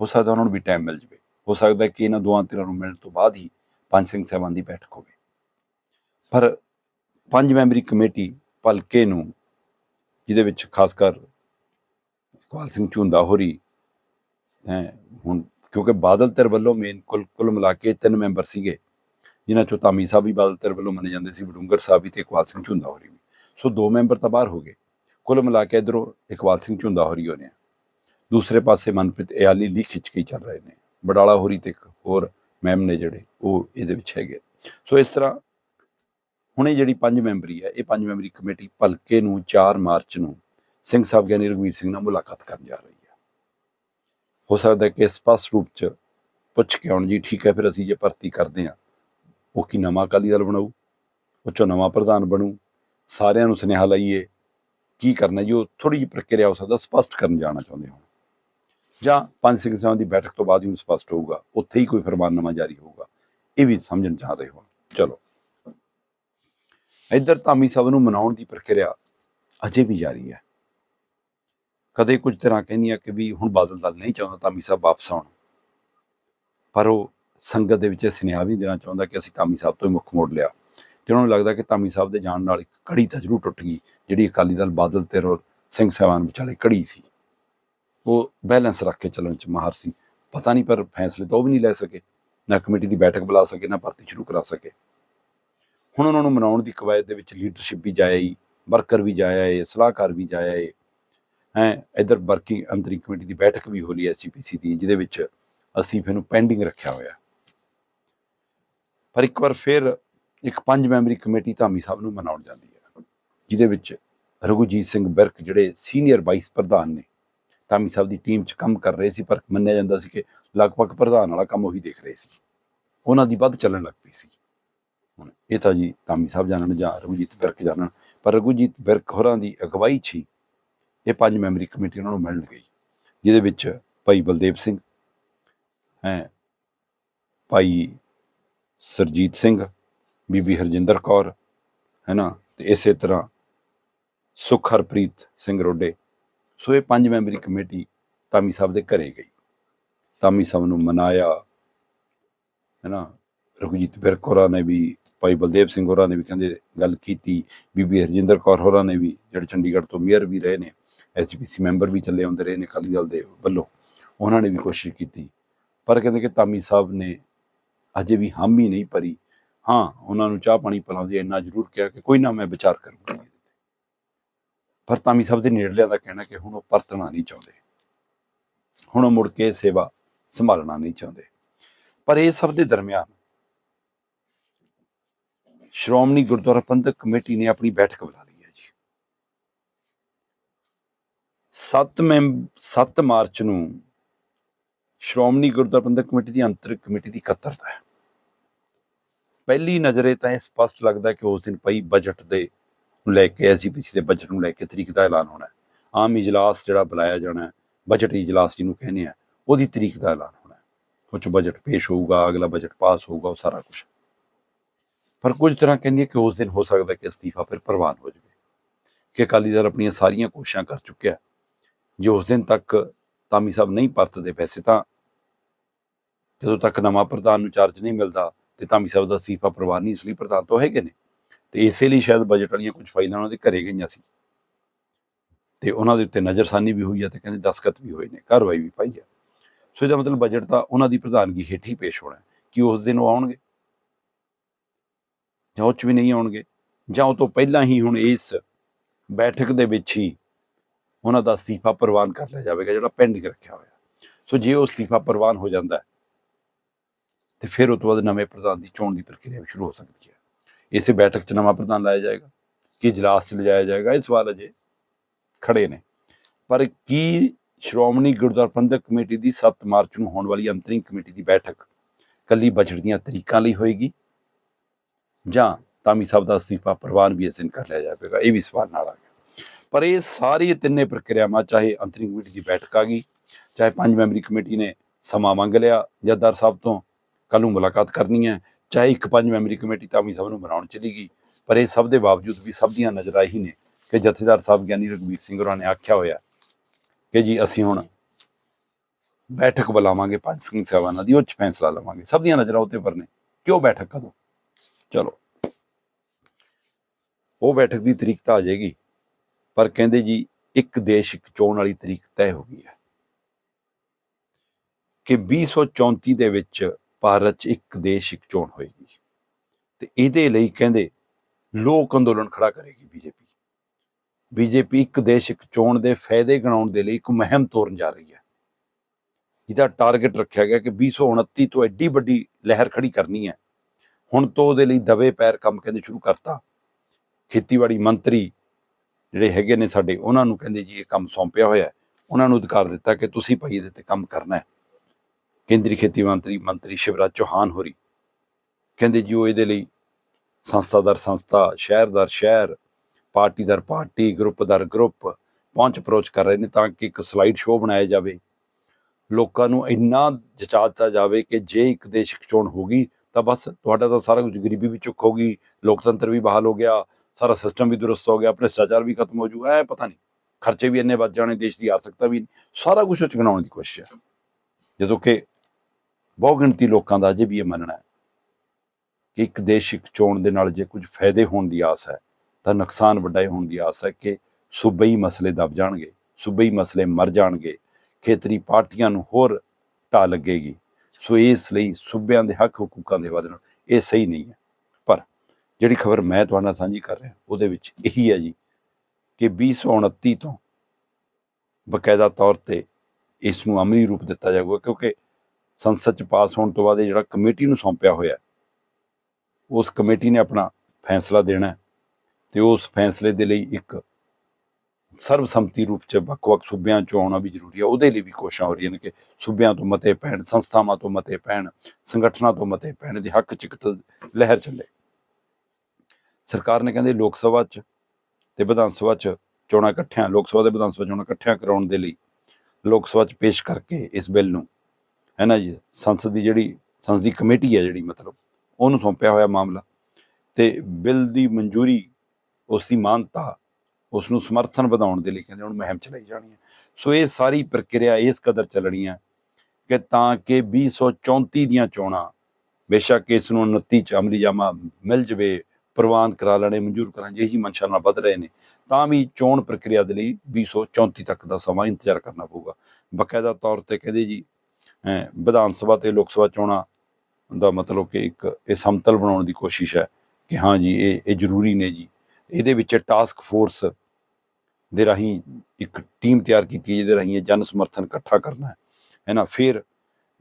ਹੋ ਸਕਦਾ ਉਹਨਾਂ ਨੂੰ ਵੀ ਟਾਈਮ ਮਿਲ ਜਵੇ। ਹੋ ਸਕਦਾ ਕਿ ਇਹਨਾਂ ਦੋਹਾਂ ਧਿਰਾਂ ਨੂੰ ਮਿਲਣ ਤੋਂ ਬਾਅਦ ਹੀ ਪੰਜ ਸਿੰਘ ਸਾਹਿਬਾਨ ਦੀ ਬੈਠਕ ਹੋਵੇ। ਪਰ ਪੰਜ ਮੈਂਬਰੀ ਕਮੇਟੀ ਭਲਕੇ ਨੂੰ, ਜਿਹਦੇ ਵਿੱਚ ਖਾਸ ਕਰ ਇਕਬਾਲ ਸਿੰਘ ਝੁੰਦਾ ਹੋਰੀ, ਹੈ, ਹੁਣ ਕਿਉਂਕਿ ਬਾਦਲ ਧਿਰ ਵੱਲੋਂ ਮੇਨ ਕੁੱਲ ਕੁੱਲ ਮਿਲਾ ਕੇ ਤਿੰਨ ਮੈਂਬਰ ਸੀਗੇ, ਜਿਨ੍ਹਾਂ ਚੋਂ ਧਾਮੀ ਸਾਹਿਬ ਵੀ ਬਾਦਲ ਧਿਰ ਵੱਲੋਂ ਮੰਨੇ ਜਾਂਦੇ ਸੀ ਬਡੂੰਗਰ ਸਾਹਿਬ ਵੀ ਤੇ ਇਕਬਾਲ ਸਿੰਘ ਝੁੰਦਾ ਹੋਰੀ ਵੀ। ਸੋ ਦੋ ਮੈਂਬਰ ਤਾਂ ਬਾਹਰ ਹੋ ਗਏ। ਕੁੱਲ ਮਿਲਾ ਕੇ ਇਧਰੋਂ ਇਕਬਾਲ ਸਿੰਘ ਝੁੰਦਾ ਹੋਰੀ ਹੋਣੇ ਦੂਸਰੇ ਪਾਸੇ ਮਨਪ੍ਰੀਤ ਇਆਲੀ ਲੀ ਖਿੱਚ ਕੇ ਚੱਲ ਰਹੇ ਨੇ। ਬਡਾਲਾ ਹੋਰੀ ਤੇ ਇੱਕ ਹੋਰ ਮੈਮ ਨੇ ਜਿਹੜੇ, ਉਹ ਇਹਦੇ ਵਿੱਚ ਹੈਗੇ ਸੋ ਇਸ ਤਰ੍ਹਾਂ ਹੁਣ ਇਹ ਜਿਹੜੀ ਪੰਜ ਮੈਂਬਰੀ ਹੈ, ਇਹ ਪੰਜ ਮੈਂਬਰੀ ਕਮੇਟੀ ਭਲਕੇ ਨੂੰ 4 ਮਾਰਚ ਨੂੰ ਸਿੰਘ ਸਾਹਿਬ ਗਿਆਨੀ ਰਘਵੀਰ ਸਿੰਘ ਨਾਲ ਮੁਲਾਕਾਤ ਕਰਨ ਜਾ ਰਹੀ ਹੈ। ਹੋ ਸਕਦਾ ਕਿ ਸਪਸ਼ਟ ਰੂਪ ਚ ਪੁੱਛ ਕੇ ਆਉਣ ਜੀ, ਠੀਕ ਹੈ, ਫਿਰ ਅਸੀਂ ਜੇ ਭਰਤੀ ਕਰਦੇ ਹਾਂ, ਉਹ ਕੀ ਨਵਾਂ ਅਕਾਲੀ ਦਲ ਬਣਾਊ ਉਹ ਚੋਂ ਨਵਾਂ ਪ੍ਰਧਾਨ ਬਣੂ? ਸਾਰਿਆਂ ਨੂੰ ਸੁਨੇਹਾ ਲਾਈਏ, ਕੀ ਕਰਨਾ ਜੀ? ਉਹ ਥੋੜੀ ਜਿਹੀ ਪ੍ਰਕਿਰਿਆ ਹੋ ਸਕਦਾ, ਸਪਸ਼ਟ ਕਰਨ ਜਾਣਾ ਚਾਹੁੰਦੇ ਹੋ ਜਾਂ ਪੰਜ ਸਿੰਘ ਸਾਹਿਬਾਨ ਦੀ ਬੈਠਕ ਤੋਂ ਬਾਅਦ ਹੀ ਸਪਸ਼ਟ ਹੋਊਗਾ, ਉੱਥੇ ਹੀ ਕੋਈ ਫਰਮਾਨਨਾਮਾ ਜਾਰੀ ਹੋਊਗਾ, ਇਹ ਵੀ ਸਮਝਣ ਜਾ ਰਹੇ ਹੋ ਚਲੋ। ਇੱਧਰ ਧਾਮੀ ਸਾਹਿਬ ਨੂੰ ਮਨਾਉਣ ਦੀ ਪ੍ਰਕਿਰਿਆ ਅਜੇ ਵੀ ਜਾਰੀ ਹੈ। ਕਦੇ ਕੁਝ ਤਰ੍ਹਾਂ ਕਹਿੰਦੀਆਂ ਕਿ ਵੀ ਹੁਣ ਬਾਦਲ ਦਲ ਨਹੀਂ ਚਾਹੁੰਦਾ ਧਾਮੀ ਸਾਹਿਬ ਵਾਪਸ ਆਉਣ। ਪਰ ਉਹ ਸੰਗਤ ਦੇ ਵਿੱਚ ਇਹ ਸੁਨੇਹਾ ਵੀ ਦੇਣਾ ਚਾਹੁੰਦਾ ਕਿ ਅਸੀਂ ਧਾਮੀ ਸਾਹਿਬ ਤੋਂ ਹੀ ਮੁੱਖ ਮੋੜ ਲਿਆ। ਤੇ ਉਹਨਾਂ ਨੂੰ ਲੱਗਦਾ ਕਿ ਧਾਮੀ ਸਾਹਿਬ ਦੇ ਜਾਣ ਨਾਲ ਇੱਕ ਕੜੀ ਤਾਂ ਜ਼ਰੂਰ ਟੁੱਟ ਗਈ, ਜਿਹੜੀ ਅਕਾਲੀ ਦਲ, ਬਾਦਲ ਤੇ ਸਿੰਘ ਸਾਹਿਬਾਨ ਵਿਚਾਲੇ ਕੜੀ ਸੀ। ਉਹ ਬੈਲੈਂਸ ਰੱਖ ਕੇ ਚੱਲਣ ਚ ਮਾਹਰ ਸੀ। ਪਤਾ ਨਹੀਂ ਪਰ ਫੈਸਲੇ ਤਾਂ ਉਹ ਵੀ ਨਹੀਂ ਲੈ ਸਕੇ। ਨਾ ਕਮੇਟੀ ਦੀ ਬੈਠਕ ਬੁਲਾ ਸਕੇ, ਨਾ ਭਰਤੀ ਸ਼ੁਰੂ ਕਰਾ ਸਕੇ। ਹੁਣ ਉਹਨਾਂ ਨੂੰ ਮਨਾਉਣ ਦੀ ਕਵਾਇਦ ਦੇ ਵਿੱਚ ਲੀਡਰਸ਼ਿਪ ਵੀ ਜਾਇਆ ਵਰਕਰ ਵੀ ਜਾਇਆ ਏ ਸਲਾਹਕਾਰ ਵੀ ਜਾਇਆ ਏ ਹੈ, ਇਧਰ ਵਰਕਿੰਗ ਅੰਤਰਿੰਗ ਕਮੇਟੀ ਦੀ ਬੈਠਕ ਵੀ ਹੋ ਲਈ ਐਸਜੀਪੀਸੀ ਦੀ, ਜਿਹਦੇ ਵਿੱਚ ਅਸੀਂ ਫਿਰ ਨੂੰ ਪੈਂਡਿੰਗ ਰੱਖਿਆ ਹੋਇਆ। ਪਰ ਇੱਕ ਵਾਰ ਫਿਰ ਇੱਕ ਪੰਜ ਮੈਂਬਰੀ ਕਮੇਟੀ ਧਾਮੀ ਸਾਹਿਬ ਨੂੰ ਮਨਾਉਣ ਜਾਂਦੀ ਹੈ, ਜਿਹਦੇ ਵਿੱਚ ਰਘੁਜੀਤ ਸਿੰਘ ਬਿਰਕ ਜਿਹੜੇ ਸੀਨੀਅਰ ਵਾਈਸ ਪ੍ਰਧਾਨ ਨੇ, ਧਾਮੀ ਸਾਹਿਬ ਦੀ ਟੀਮ 'ਚ ਕੰਮ ਕਰ ਰਹੇ ਸੀ, ਪਰ ਮੰਨਿਆ ਜਾਂਦਾ ਸੀ ਕਿ ਲਗਭਗ ਪ੍ਰਧਾਨ ਵਾਲਾ ਕੰਮ ਉਹੀ ਦੇਖ ਰਹੇ ਸੀ। ਉਹਨਾਂ ਦੀ ਵੱਧ ਚੱਲਣ ਲੱਗ ਪਈ ਸੀ। ਹੁਣ ਇਹ ਤਾਂ ਜੀ ਧਾਮੀ ਸਾਹਿਬ ਜਾਣਨ ਜਾਂ ਰਘੁਜੀਤ ਬਿਰਕ ਜਾਣਨ, ਪਰ ਰਘੁਜੀਤ ਬਿਰਕ ਹੋਰਾਂ ਦੀ ਅਗਵਾਈ 'ਚ ਹੀ ਇਹ ਪੰਜ ਮੈਂਬਰੀ ਕਮੇਟੀ ਉਹਨਾਂ ਨੂੰ ਮਿਲਣ ਗਈ, ਜਿਹਦੇ ਵਿੱਚ ਭਾਈ ਬਲਦੇਵ ਸਿੰਘ, ਹੈ, ਭਾਈ ਸਰਜੀਤ ਸਿੰਘ, ਬੀਬੀ ਹਰਜਿੰਦਰ ਕੌਰ ਹੈ ਨਾ ਤੇ ਇਸੇ ਤਰ੍ਹਾਂ ਸੁਖ ਹਰਪ੍ਰੀਤ ਸਿੰਘ ਰੋਡੇ। ਸੋ ਇਹ ਪੰਜ ਮੈਂਬਰੀ ਕਮੇਟੀ ਤਾਮੀ ਸਾਹਿਬ ਦੇ ਘਰੇ ਗਈ। ਤਾਮੀ ਸਾਹਿਬ ਨੂੰ ਮਨਾਇਆ ਹੈ ਨਾ ਰਘੁਜੀਤ ਬਿਰਕ ਹੋਰਾਂ ਨੇ ਵੀ ਭਾਈ ਬਲਦੇਵ ਸਿੰਘ ਹੋਰਾਂ ਨੇ ਵੀ ਕਹਿੰਦੇ ਗੱਲ ਕੀਤੀ, ਬੀਬੀ ਹਰਜਿੰਦਰ ਕੌਰ ਹੋਰਾਂ ਨੇ ਵੀ, ਜਿਹੜੇ ਚੰਡੀਗੜ੍ਹ ਤੋਂ ਮੇਅਰ ਵੀ ਰਹੇ ਨੇ ਐਸਜੀਪੀਸੀ ਮੈਂਬਰ ਵੀ ਚੱਲੇ ਆਉਂਦੇ ਰਹੇ ਨੇ ਅਕਾਲੀ ਦਲ ਦੇ ਵੱਲੋਂ, ਉਹਨਾਂ ਨੇ ਵੀ ਕੋਸ਼ਿਸ਼ ਕੀਤੀ। ਪਰ ਕਹਿੰਦੇ ਕਿ ਤਾਮੀ ਸਾਹਿਬ ਨੇ ਅਜੇ ਵੀ ਹਾਮੀ ਨਹੀਂ ਭਰੀ। ਹਾਂ, ਉਹਨਾਂ ਨੂੰ ਚਾਹ ਪਾਣੀ ਪਿਲਾਉਂਦੇ ਇੰਨਾ ਜ਼ਰੂਰ ਕਿਹਾ ਕਿ ਕੋਈ ਨਾ ਮੈਂ ਵਿਚਾਰ ਕਰੂੰਗਾ। ਪਰ ਤਾਮੀ ਸਾਹਿਬ ਦੇ ਨੇੜਲਿਆਂ ਦਾ ਕਹਿਣਾ ਕਿ ਹੁਣ ਉਹ ਪਰਤਣਾ ਨਹੀਂ ਚਾਹੁੰਦੇ। ਹੁਣ ਉਹ ਮੁੜ ਕੇ ਸੇਵਾ ਸੰਭਾਲਣਾ ਨਹੀਂ ਚਾਹੁੰਦੇ। ਪਰ ਇਹ ਸਭ ਦੇ ਦਰਮਿਆਨ ਸ਼੍ਰੋਮਣੀ ਗੁਰਦੁਆਰਾ ਪ੍ਰਬੰਧਕ ਕਮੇਟੀ ਨੇ ਆਪਣੀ ਬੈਠਕ ਬੁਲਾ ਲਈ ਹੈ ਜੀ। 7 ਮੈਂ 7 ਮਾਰਚ ਨੂੰ ਸ਼੍ਰੋਮਣੀ ਗੁਰਦੁਆਰਾ ਪ੍ਰਬੰਧਕ ਕਮੇਟੀ ਦੀ ਅੰਤਰਿਕ ਕਮੇਟੀ ਦੀ ਇਕੱਤਰਤਾ ਹੈ। ਪਹਿਲੀ ਨਜ਼ਰੇ ਤਾਂ ਇਹ ਸਪਸ਼ਟ ਲੱਗਦਾ ਕਿ ਉਸ ਦਿਨ ਪਈ ਬਜਟ ਦੇ ਨੂੰ ਲੈ ਕੇ ਐਸਜੀਪੀਸੀ ਦੇ ਬਜਟ ਨੂੰ ਲੈ ਕੇ ਤਰੀਕ ਦਾ ਐਲਾਨ ਹੋਣਾ ਹੈ। ਆਮ ਇਜਲਾਸ ਜਿਹੜਾ ਬੁਲਾਇਆ ਜਾਣਾ ਹੈ, ਬਜਟ ਇਜਲਾਸ ਜਿਹਨੂੰ ਕਹਿੰਦੇ ਆ, ਉਹਦੀ ਤਰੀਕ ਦਾ ਐਲਾਨ ਹੋਣਾ ਹੈ। ਉਹ 'ਚ ਬਜਟ ਪੇਸ਼ ਹੋਊਗਾ, ਅਗਲਾ ਬਜਟ ਪਾਸ ਹੋਊਗਾ, ਉਹ ਸਾਰਾ ਕੁਝ ਪਰ ਕੁਝ ਤਰ੍ਹਾਂ ਕਹਿੰਦੀ ਹੈ ਕਿ ਉਸ ਦਿਨ ਹੋ ਸਕਦਾ ਕਿ ਅਸਤੀਫਾ ਫਿਰ ਪ੍ਰਵਾਨ ਹੋ ਜਾਵੇ। ਕਿ ਅਕਾਲੀ ਦਲ ਆਪਣੀਆਂ ਸਾਰੀਆਂ ਕੋਸ਼ਿਸ਼ਾਂ ਕਰ ਚੁੱਕਿਆ ਜੇ ਉਸ ਦਿਨ ਤੱਕ ਤਾਮੀ ਸਾਹਿਬ ਨਹੀਂ ਪਰਤਦੇ ਪੈਸੇ ਤਾਂ ਜਦੋਂ ਤੱਕ ਨਵਾਂ ਪ੍ਰਧਾਨ ਨੂੰ ਚਾਰਜ ਨਹੀਂ ਮਿਲਦਾ ਤੇ ਤਾਮੀ ਸਾਹਿਬ ਦਾ ਅਸਤੀਫਾ ਪ੍ਰਵਾਨ ਨਹੀਂ, ਇਸ ਲਈ ਪ੍ਰਧਾਨ ਤੋਂ ਹੈਗੇ ਨੇ। ਤੇ ਇਸੇ ਲਈ ਸ਼ਾਇਦ ਬਜਟ ਵਾਲੀਆਂ ਕੁਝ ਫਾਈਲਾਂ ਉਹਨਾਂ ਦੇ ਘਰੇ ਗਈਆਂ ਸੀ। ਤੇ ਉਹਨਾਂ ਦੇ ਉੱਤੇ ਨਜ਼ਰਸਾਨੀ ਵੀ ਹੋਈ ਹੈ ਤੇ ਕਹਿੰਦੇ ਦਸਖਤ ਵੀ ਹੋਏ ਨੇ, ਕਾਰਵਾਈ ਵੀ ਪਾਈ ਹੈ। ਸੋ ਇਹਦਾ ਮਤਲਬ ਬਜਟ ਤਾਂ ਉਹਨਾਂ ਦੀ ਪ੍ਰਧਾਨਗੀ ਹੇਠ ਹੀ ਪੇਸ਼ ਹੋਣਾ ਹੈ। ਕਿ ਉਸ ਦਿਨ ਉਹ ਆਉਣਗੇ? ਜਾਂ ਉਹ 'ਚ ਵੀ ਨਹੀਂ ਆਉਣਗੇ ਜਾਂ ਉਹ ਤੋਂ ਪਹਿਲਾਂ ਹੀ ਹੁਣ ਇਸ ਬੈਠਕ ਦੇ ਵਿੱਚ ਹੀ ਉਹਨਾਂ ਦਾ ਅਸਤੀਫਾ ਪ੍ਰਵਾਨ ਕਰ ਲਿਆ ਜਾਵੇਗਾ ਜਿਹੜਾ ਪੈਂਡਿੰਗ ਰੱਖਿਆ ਹੋਇਆ। ਸੋ ਜੇ ਉਹ ਅਸਤੀਫਾ ਪ੍ਰਵਾਨ ਹੋ ਜਾਂਦਾ ਹੈ, ਤੇ ਫਿਰ ਉਸ ਤੋਂ ਬਾਅਦ ਨਵੇਂ ਪ੍ਰਧਾਨ ਦੀ ਚੋਣ ਦੀ ਪ੍ਰਕਿਰਿਆ ਵੀ ਸ਼ੁਰੂ ਹੋ ਸਕਦੀ ਹੈ। ਇਸੇ ਬੈਠਕ 'ਚ ਨਵਾਂ ਪ੍ਰਧਾਨ ਲਾਇਆ ਜਾਏਗਾ ਕਿ ਇਜਲਾਸ 'ਚ ਲਿਜਾਇਆ ਜਾਏਗਾ ਇਹ ਸਵਾਲ ਅਜੇ ਖੜੇ ਨੇ। ਪਰ ਕੀ ਸ਼੍ਰੋਮਣੀ ਗੁਰਦੁਆਰਾ ਪ੍ਰਬੰਧਕ ਕਮੇਟੀ ਦੀ 7 ਮਾਰਚ ਨੂੰ ਹੋਣ ਵਾਲੀ ਅੰਤਰਿੰਗ ਕਮੇਟੀ ਦੀ ਬੈਠਕ ਕੱਲੀ ਬਜਟ ਦੀਆਂ ਤਰੀਕਾਂ ਲਈ ਹੋਏਗੀ? ਜਾਂ ਤਾਮੀ ਸਾਹਿਬ ਦਾ ਅਸਤੀਫਾ ਪ੍ਰਵਾਨ ਵੀ ਇਸ ਦਿਨ ਕਰ ਲਿਆ ਜਾਵੇਗਾ, ਇਹ ਵੀ ਸਵਾਲ ਨਾਲ ਆ ਗਿਆ। ਪਰ ਇਹ ਸਾਰੀ ਤਿੰਨੇ ਪ੍ਰਕਿਰਿਆਵਾਂ, ਚਾਹੇ ਅੰਤਰਿਮ ਕਮੇਟੀ ਦੀ ਬੈਠਕ ਆ ਗਈ, ਚਾਹੇ ਪੰਜ ਮੈਂਬਰੀ ਕਮੇਟੀ ਨੇ ਸਮਾਂ ਮੰਗ ਲਿਆ ਜੱਦਾਰ ਸਾਹਿਬ ਤੋਂ ਕੱਲ ਨੂੰ ਮੁਲਾਕਾਤ ਕਰਨੀ ਹੈ, ਚਾਹੇ ਇੱਕ ਪੰਜ ਮੈਂਬਰੀ ਕਮੇਟੀ ਤਾਮੀ ਸਾਹਿਬ ਨੂੰ ਬਣਾਉਣ ਚਲੀ ਗਈ, ਪਰ ਇਹ ਸਭ ਦੇ ਬਾਵਜੂਦ ਵੀ ਸਭ ਦੀਆਂ ਨਜ਼ਰਾਂ ਇਹੀ ਨੇ ਕਿ ਜਥੇਦਾਰ ਸਾਹਿਬ ਗਿਆਨੀ ਰਘਵੀਰ ਸਿੰਘ ਹੋਰਾਂ ਨੇ ਆਖਿਆ ਹੋਇਆ ਕਿ ਜੀ ਅਸੀਂ ਹੁਣ ਬੈਠਕ ਬੁਲਾਵਾਂਗੇ, ਪੰਜ ਸਿੰਘ ਸਾਹਿਬਾਨਾਂ ਦੀ ਉਹ 'ਚ ਫੈਸਲਾ ਲਵਾਂਗੇ। ਸਭ ਦੀਆਂ ਨਜ਼ਰਾਂ ਉੱਤੇ ਪਰ ਨੇ ਕਿਉਂ ਬੈਠਕ ਕਦੋਂ? ਚਲੋ। ਉਹ ਬੈਠਕ ਦੀ ਤਰੀਕ ਤਾਂ ਆ ਜਾਏਗੀ, ਪਰ ਕਹਿੰਦੇ ਜੀ ਇੱਕ ਦੇਸ਼ ਇੱਕ ਚੋਣ ਵਾਲੀ ਤਰੀਕ ਤੈਅ ਹੋ ਗਈ ਹੈ। ਕਿ 2034 ਦੇ ਵਿੱਚ ਭਾਰਤ 'ਚ ਇੱਕ ਦੇਸ਼ ਇੱਕ ਚੋਣ ਹੋਏਗੀ। ਤੇ ਇਹਦੇ ਲਈ ਕਹਿੰਦੇ ਲੋਕ ਅੰਦੋਲਨ ਖੜਾ ਕਰੇਗੀ ਬੀਜੇਪੀ। ਬੀਜੇਪੀ ਇੱਕ ਦੇਸ਼ ਇੱਕ ਚੋਣ ਦੇ ਫਾਇਦੇ ਗਣਾਉਣ ਦੇ ਲਈ ਇੱਕ ਮੁਹਿੰਮ ਤੋਰਨ ਜਾ ਰਹੀ ਹੈ। ਜਿਹਦਾ ਟਾਰਗੇਟ ਰੱਖਿਆ ਗਿਆ ਕਿ 2029 ਤੋਂ ਐਡੀ ਵੱਡੀ ਲਹਿਰ ਖੜੀ ਕਰਨੀ ਹੈ। ਹੁਣ ਤੋਂ ਉਹਦੇ ਲਈ ਦਵੇ ਪੈਰ ਕੰਮ ਕਹਿੰਦੇ ਸ਼ੁਰੂ ਕਰਤਾ। ਖੇਤੀਬਾੜੀ ਮੰਤਰੀ ਜਿਹੜੇ ਹੈਗੇ ਨੇ ਸਾਡੇ, ਉਹਨਾਂ ਨੂੰ ਕਹਿੰਦੇ ਜੀ ਇਹ ਕੰਮ ਸੌਂਪਿਆ ਹੋਇਆ ਉਹਨਾਂ ਨੂੰ ਅਧਿਕਾਰ ਦਿੱਤਾ ਕਿ ਤੁਸੀਂ ਭਾਈ ਇਹਦੇ ਤੇ ਕੰਮ ਕਰਨਾ ਹੈ। ਕੇਂਦਰੀ ਖੇਤੀ ਮੰਤਰੀ ਮੰਤਰੀ ਸ਼ਿਵਰਾਜ ਚੌਹਾਨ ਹੋਰੀ ਕਹਿੰਦੇ ਜੀ ਉਹ ਇਹਦੇ ਲਈ ਸੰਸਥਾ ਦਰ ਸੰਸਥਾ ਸ਼ਹਿਰ ਦਰ ਸ਼ਹਿਰ ਪਾਰਟੀ ਦਰ ਪਾਰਟੀ ਗਰੁੱਪ ਦਰ ਗਰੁੱਪ ਪਹੁੰਚ ਅਪਰੋਚ ਕਰ ਰਹੇ ਨੇ ਤਾਂ ਕਿ ਇੱਕ ਸਲਾਈਡ ਸ਼ੋਅ ਬਣਾਇਆ ਜਾਵੇ। ਲੋਕਾਂ ਨੂੰ ਇੰਨਾ ਜਚਾ ਦਿੱਤਾ ਜਾਵੇ ਕਿ ਜੇ ਇੱਕ ਦੇਸ਼ਕ ਇੱਕ ਚੋਣ ਹੋਗੀ ਤਾਂ ਬਸ ਤੁਹਾਡਾ ਤਾਂ ਸਾਰਾ ਕੁਝ ਗਰੀਬੀ ਵੀ ਚੁੱਕ ਹੋਗੀ ਲੋਕਤੰਤਰ ਵੀ ਬਹਾਲ ਹੋ ਗਿਆ, ਸਾਰਾ ਸਿਸਟਮ ਵੀ ਦੁਰਸਤ ਹੋ ਗਿਆ ਭ੍ਰਿਸ਼ਟਾਚਾਰ ਵੀ ਖਤਮ ਹੋ ਜੂਗਾ ਐ ਪਤਾ ਨਹੀਂ, ਖਰਚੇ ਵੀ ਇੰਨੇ ਵੱਧ ਜਾਣੇ, ਦੇਸ਼ ਦੀ ਆਰਥਿਕਤਾ ਵੀ ਸਾਰਾ ਕੁਝ ਉਹ 'ਚ ਦੀ ਕੋਸ਼ਿਸ਼ ਹੈ। ਜਦੋਂ ਕਿ ਬਹੁ ਗਿਣਤੀ ਲੋਕਾਂ ਦਾ ਅਜੇ ਵੀ ਇਹ ਮੰਨਣਾ ਹੈ ਕਿ ਇੱਕ ਦੇਸ਼ ਇੱਕ ਚੋਣ ਦੇ ਨਾਲ ਜੇ ਕੁਝ ਫਾਇਦੇ ਹੋਣ ਦੀ ਆਸ ਹੈ, ਤਾਂ ਨੁਕਸਾਨ ਵੱਡਾ ਇਹ ਹੋਣ ਦੀ ਆਸ ਹੈ ਕਿ ਸੂਬਈ ਮਸਲੇ ਦਬ ਜਾਣਗੇ, ਸੂਬਈ ਮਸਲੇ ਮਰ ਜਾਣਗੇ, ਖੇਤਰੀ ਪਾਰਟੀਆਂ ਨੂੰ ਹੋਰ ਢਾਹ ਲੱਗੇਗੀ। ਸੋ ਇਸ ਲਈ ਸੂਬਿਆਂ ਦੇ ਹੱਕ ਹਕੂਕਾਂ ਦੇ ਹਵਾਲੇ ਨਾਲ ਇਹ ਸਹੀ ਨਹੀਂ ਹੈ। ਪਰ ਜਿਹੜੀ ਖਬਰ ਮੈਂ ਤੁਹਾਡੇ ਨਾਲ ਸਾਂਝੀ ਕਰ ਰਿਹਾ, ਉਹਦੇ ਵਿੱਚ ਇਹੀ ਹੈ ਜੀ ਕਿ 2029 ਤੋਂ ਬਕਾਇਦਾ ਤੌਰ ਤੇ ਇਸ ਨੂੰ ਅਮਲੀ ਰੂਪ ਦਿੱਤਾ ਜਾਊਗਾ, ਕਿਉਂਕਿ ਸੰਸਦ ਚ ਪਾਸ ਹੋਣ ਤੋਂ ਬਾਅਦ ਇਹ ਜਿਹੜਾ ਕਮੇਟੀ ਨੂੰ ਸੌਂਪਿਆ ਹੋਇਆ, ਉਸ ਕਮੇਟੀ ਨੇ ਆਪਣਾ ਫੈਸਲਾ ਦੇਣਾ ਹੈ ਤੇ ਉਸ ਫੈਸਲੇ ਦੇ ਲਈ ਇੱਕ ਸਰਬਸੰਮਤੀ ਰੂਪ ਚ ਵੱਖ-ਵੱਖ ਸੂਬਿਆਂ ਚੋਂ ਆਉਣਾ ਵੀ ਜ਼ਰੂਰੀ ਹੈ ਉਹਦੇ ਲਈ ਵੀ ਕੋਸ਼ਿਸ਼ਾਂ ਹੋ ਰਹੀਆਂ ਨੇ ਕਿ ਸੂਬਿਆਂ ਤੋਂ ਮਤੇ ਪੈਣ, ਸੰਸਥਾਵਾਂ ਤੋਂ ਮਤੇ ਪੈਣ, ਸੰਗਠਨਾਂ ਤੋਂ ਮਤੇ ਪੈਣ ਦੇ ਹੱਕ ਚ ਲਹਿਰ ਚੱਲੇ। ਸਰਕਾਰ ਨੇ ਕਹਿੰਦੇ ਲੋਕ ਸਭਾ ਚ ਤੇ ਵਿਧਾਨ ਸਭਾ ਚ ਚੋਣਾਂ ਇਕੱਠਿਆਂ, ਲੋਕ ਸਭਾ ਤੇ ਵਿਧਾਨ ਸਭਾ ਚੋਣਾਂ ਇਕੱਠਿਆਂ ਕਰਾਉਣ ਦੇ ਲਈ ਲੋਕ ਸਭਾ ਚ ਪੇਸ਼ ਕਰਕੇ ਇਸ ਬਿੱਲ ਨੂੰ, ਹੈ ਨਾ ਜੀ, ਸੰਸਦ ਦੀ ਜਿਹੜੀ, ਸੰਸਦੀ ਕਮੇਟੀ ਹੈ ਜਿਹੜੀ ਮਤਲਬ, ਉਹਨੂੰ ਸੌਂਪਿਆ ਹੋਇਆ ਮਾਮਲਾ ਤੇ ਬਿੱਲ ਦੀ ਮਨਜ਼ੂਰੀ, ਉਸ ਦੀ ਮਾਨਤਾ ਉਸ ਨੂੰ ਸਮਰਥਨ ਵਧਾਉਣ ਦੇ ਲਈ ਕਹਿੰਦੇ ਹੁਣ ਮੁਹਿੰਮ ਚਲਾਈ ਜਾਣੀ ਹੈ। ਸੋ ਇਹ ਸਾਰੀ ਪ੍ਰਕਿਰਿਆ ਇਸ ਕਦਰ ਚੱਲਣੀ ਹੈ ਕਿ ਤਾਂ ਕਿ 2034 ਦੀਆਂ ਚੋਣਾਂ ਬੇਸ਼ੱਕ ਇਸ ਨੂੰ 29 ਚ ਅਮਲੀ ਜਾਮਾ ਮਿਲ ਜਵੇ, ਪ੍ਰਵਾਨ ਕਰਾ ਲੈਣੇ, ਮਨਜ਼ੂਰ ਕਰਾਂ ਜਿਹੀ ਮਨਸ਼ਾ ਨਾਲ ਵੱਧ ਰਹੇ ਨੇ, ਤਾਂ ਵੀ ਚੋਣ ਪ੍ਰਕਿਰਿਆ ਦੇ ਲਈ 2034 ਤੱਕ ਦਾ ਸਮਾਂ ਇੰਤਜ਼ਾਰ ਕਰਨਾ ਪਊਗਾ। ਬਕਾਇਦਾ ਤੌਰ ਤੇ ਕਹਿੰਦੇ ਜੀ ਵਿਧਾਨ ਸਭਾ ਤੇ ਲੋਕ ਸਭਾ ਚੋਣਾਂ ਦਾ ਮਤਲਬ ਕਿ ਇੱਕ ਇਹ ਸਮਤਲ ਬਣਾਉਣ ਦੀ ਕੋਸ਼ਿਸ਼ ਹੈ ਕਿ ਹਾਂ ਜੀ, ਇਹ ਇਹ ਜ਼ਰੂਰੀ ਨੇ ਜੀ। ਇਹਦੇ ਵਿੱਚ ਟਾਸਕ ਫੋਰਸ ਦੇ ਰਾਹੀਂ ਇੱਕ ਟੀਮ ਤਿਆਰ ਕੀਤੀ ਜਿਹਦੇ ਰਾਹੀਂ ਇਹ ਜਨ ਸਮਰਥਨ ਇਕੱਠਾ ਕਰਨਾ ਹੈ ਹੈ ਨਾ? ਫਿਰ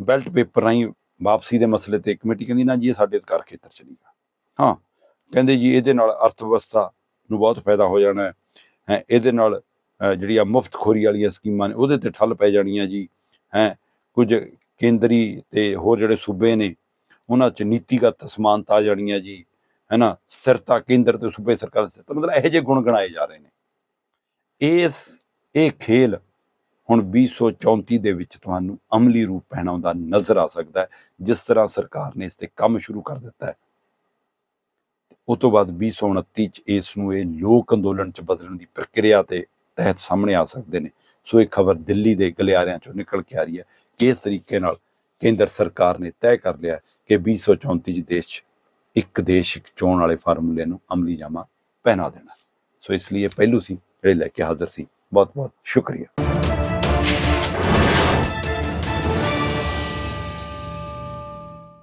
ਬੈਲਟ ਪੇਪਰ ਰਾਹੀਂ ਵਾਪਸੀ ਦੇ ਮਸਲੇ ਤੇ ਕਮੇਟੀ ਕਹਿੰਦੀ ਨਾ ਜੀ ਇਹ ਸਾਡੇ ਅਧਿਕਾਰ ਖੇਤਰ ਚ ਨਹੀਂਗਾ। ਹਾਂ ਕਹਿੰਦੇ ਜੀ ਇਹਦੇ ਨਾਲ ਅਰਥ ਵਿਵਸਥਾ ਨੂੰ ਬਹੁਤ ਫਾਇਦਾ ਹੋ ਜਾਣਾ ਹੈ। ਹੈਂ, ਇਹਦੇ ਨਾਲ ਅਹ, ਜਿਹੜੀ ਆ ਮੁਫਤਖੋਰੀ ਵਾਲੀਆਂ ਸਕੀਮਾਂ ਨੇ ਉਹਦੇ ਤੇ ਠੱਲ ਪੈ ਜਾਣੀਆਂ ਜੀ। ਹੈ ਕੁਝ ਕੇਂਦਰੀ ਤੇ ਹੋਰ ਜਿਹੜੇ ਸੂਬੇ ਨੇ ਉਹਨਾਂ 'ਚ ਨੀਤੀਗਤ ਸਮਾਨਤਾ ਆ ਜਾਣੀ ਹੈ ਜੀ। ਹੈ ਨਾ ਸਥਿਰਤਾ ਕੇਂਦਰ ਤੇ ਸੂਬੇ ਸਰਕਾਰ ਦੀ ਸਥਿਰਤਾ ਮਤਲਬ ਇਹੋ ਜਿਹੇ ਗੁਣ ਗਣਾਏ ਜਾ ਰਹੇ ਨੇ। ਇਸ, ਇਹ ਖੇਲ ਹੁਣ 2034 ਦੇ ਵਿੱਚ ਤੁਹਾਨੂੰ ਅਮਲੀ ਰੂਪ ਪਹਿਨਾਉਂਦਾ ਨਜ਼ਰ ਆ ਸਕਦਾ ਹੈ, ਜਿਸ ਤਰ੍ਹਾਂ ਸਰਕਾਰ ਨੇ ਇਸ ਤੇ ਕੰਮ ਸ਼ੁਰੂ ਕਰ ਦਿੱਤਾ ਹੈ। ਉਸ ਤੋਂ ਬਾਅਦ 2029 ਚ ਇਸ ਨੂੰ ਇਹ ਲੋਕ ਅੰਦੋਲਨ ਚ ਬਦਲਣ ਦੀ ਪ੍ਰਕਿਰਿਆ ਤੇ ਤਹਿਤ ਸਾਹਮਣੇ ਆ ਸਕਦੇ ਨੇ। ਸੋ ਇਹ ਖਬਰ ਦਿੱਲੀ ਦੇ ਗਲਿਆਰਿਆਂ ਚੋਂ ਨਿਕਲ ਕੇ ਆ ਰਹੀ ਹੈ। ਕਿ ਇਸ ਤਰੀਕੇ ਨਾਲ ਕੇਂਦਰ ਸਰਕਾਰ ਨੇ ਤੈਅ ਕਰ ਲਿਆ ਹੈ ਕਿ 2034 ਚ ਦੇਸ਼ ਇੱਕ ਦੇਸ਼ ਇੱਕ ਚੋਣ ਵਾਲੇ ਫਾਰਮੂਲੇ ਨੂੰ ਅਮਲੀ ਜਾਮਾ ਪਹਿਨਾ ਦੇਣਾ। ਸੋ ਇਸ ਲਈ ਇਹ ਪਹਿਲੂ ਸੀ ਜਿਹੜੇ ਲੈ ਕੇ ਹਾਜ਼ਰ ਸੀ। ਬਹੁਤ ਬਹੁਤ ਸ਼ੁਕਰੀਆ।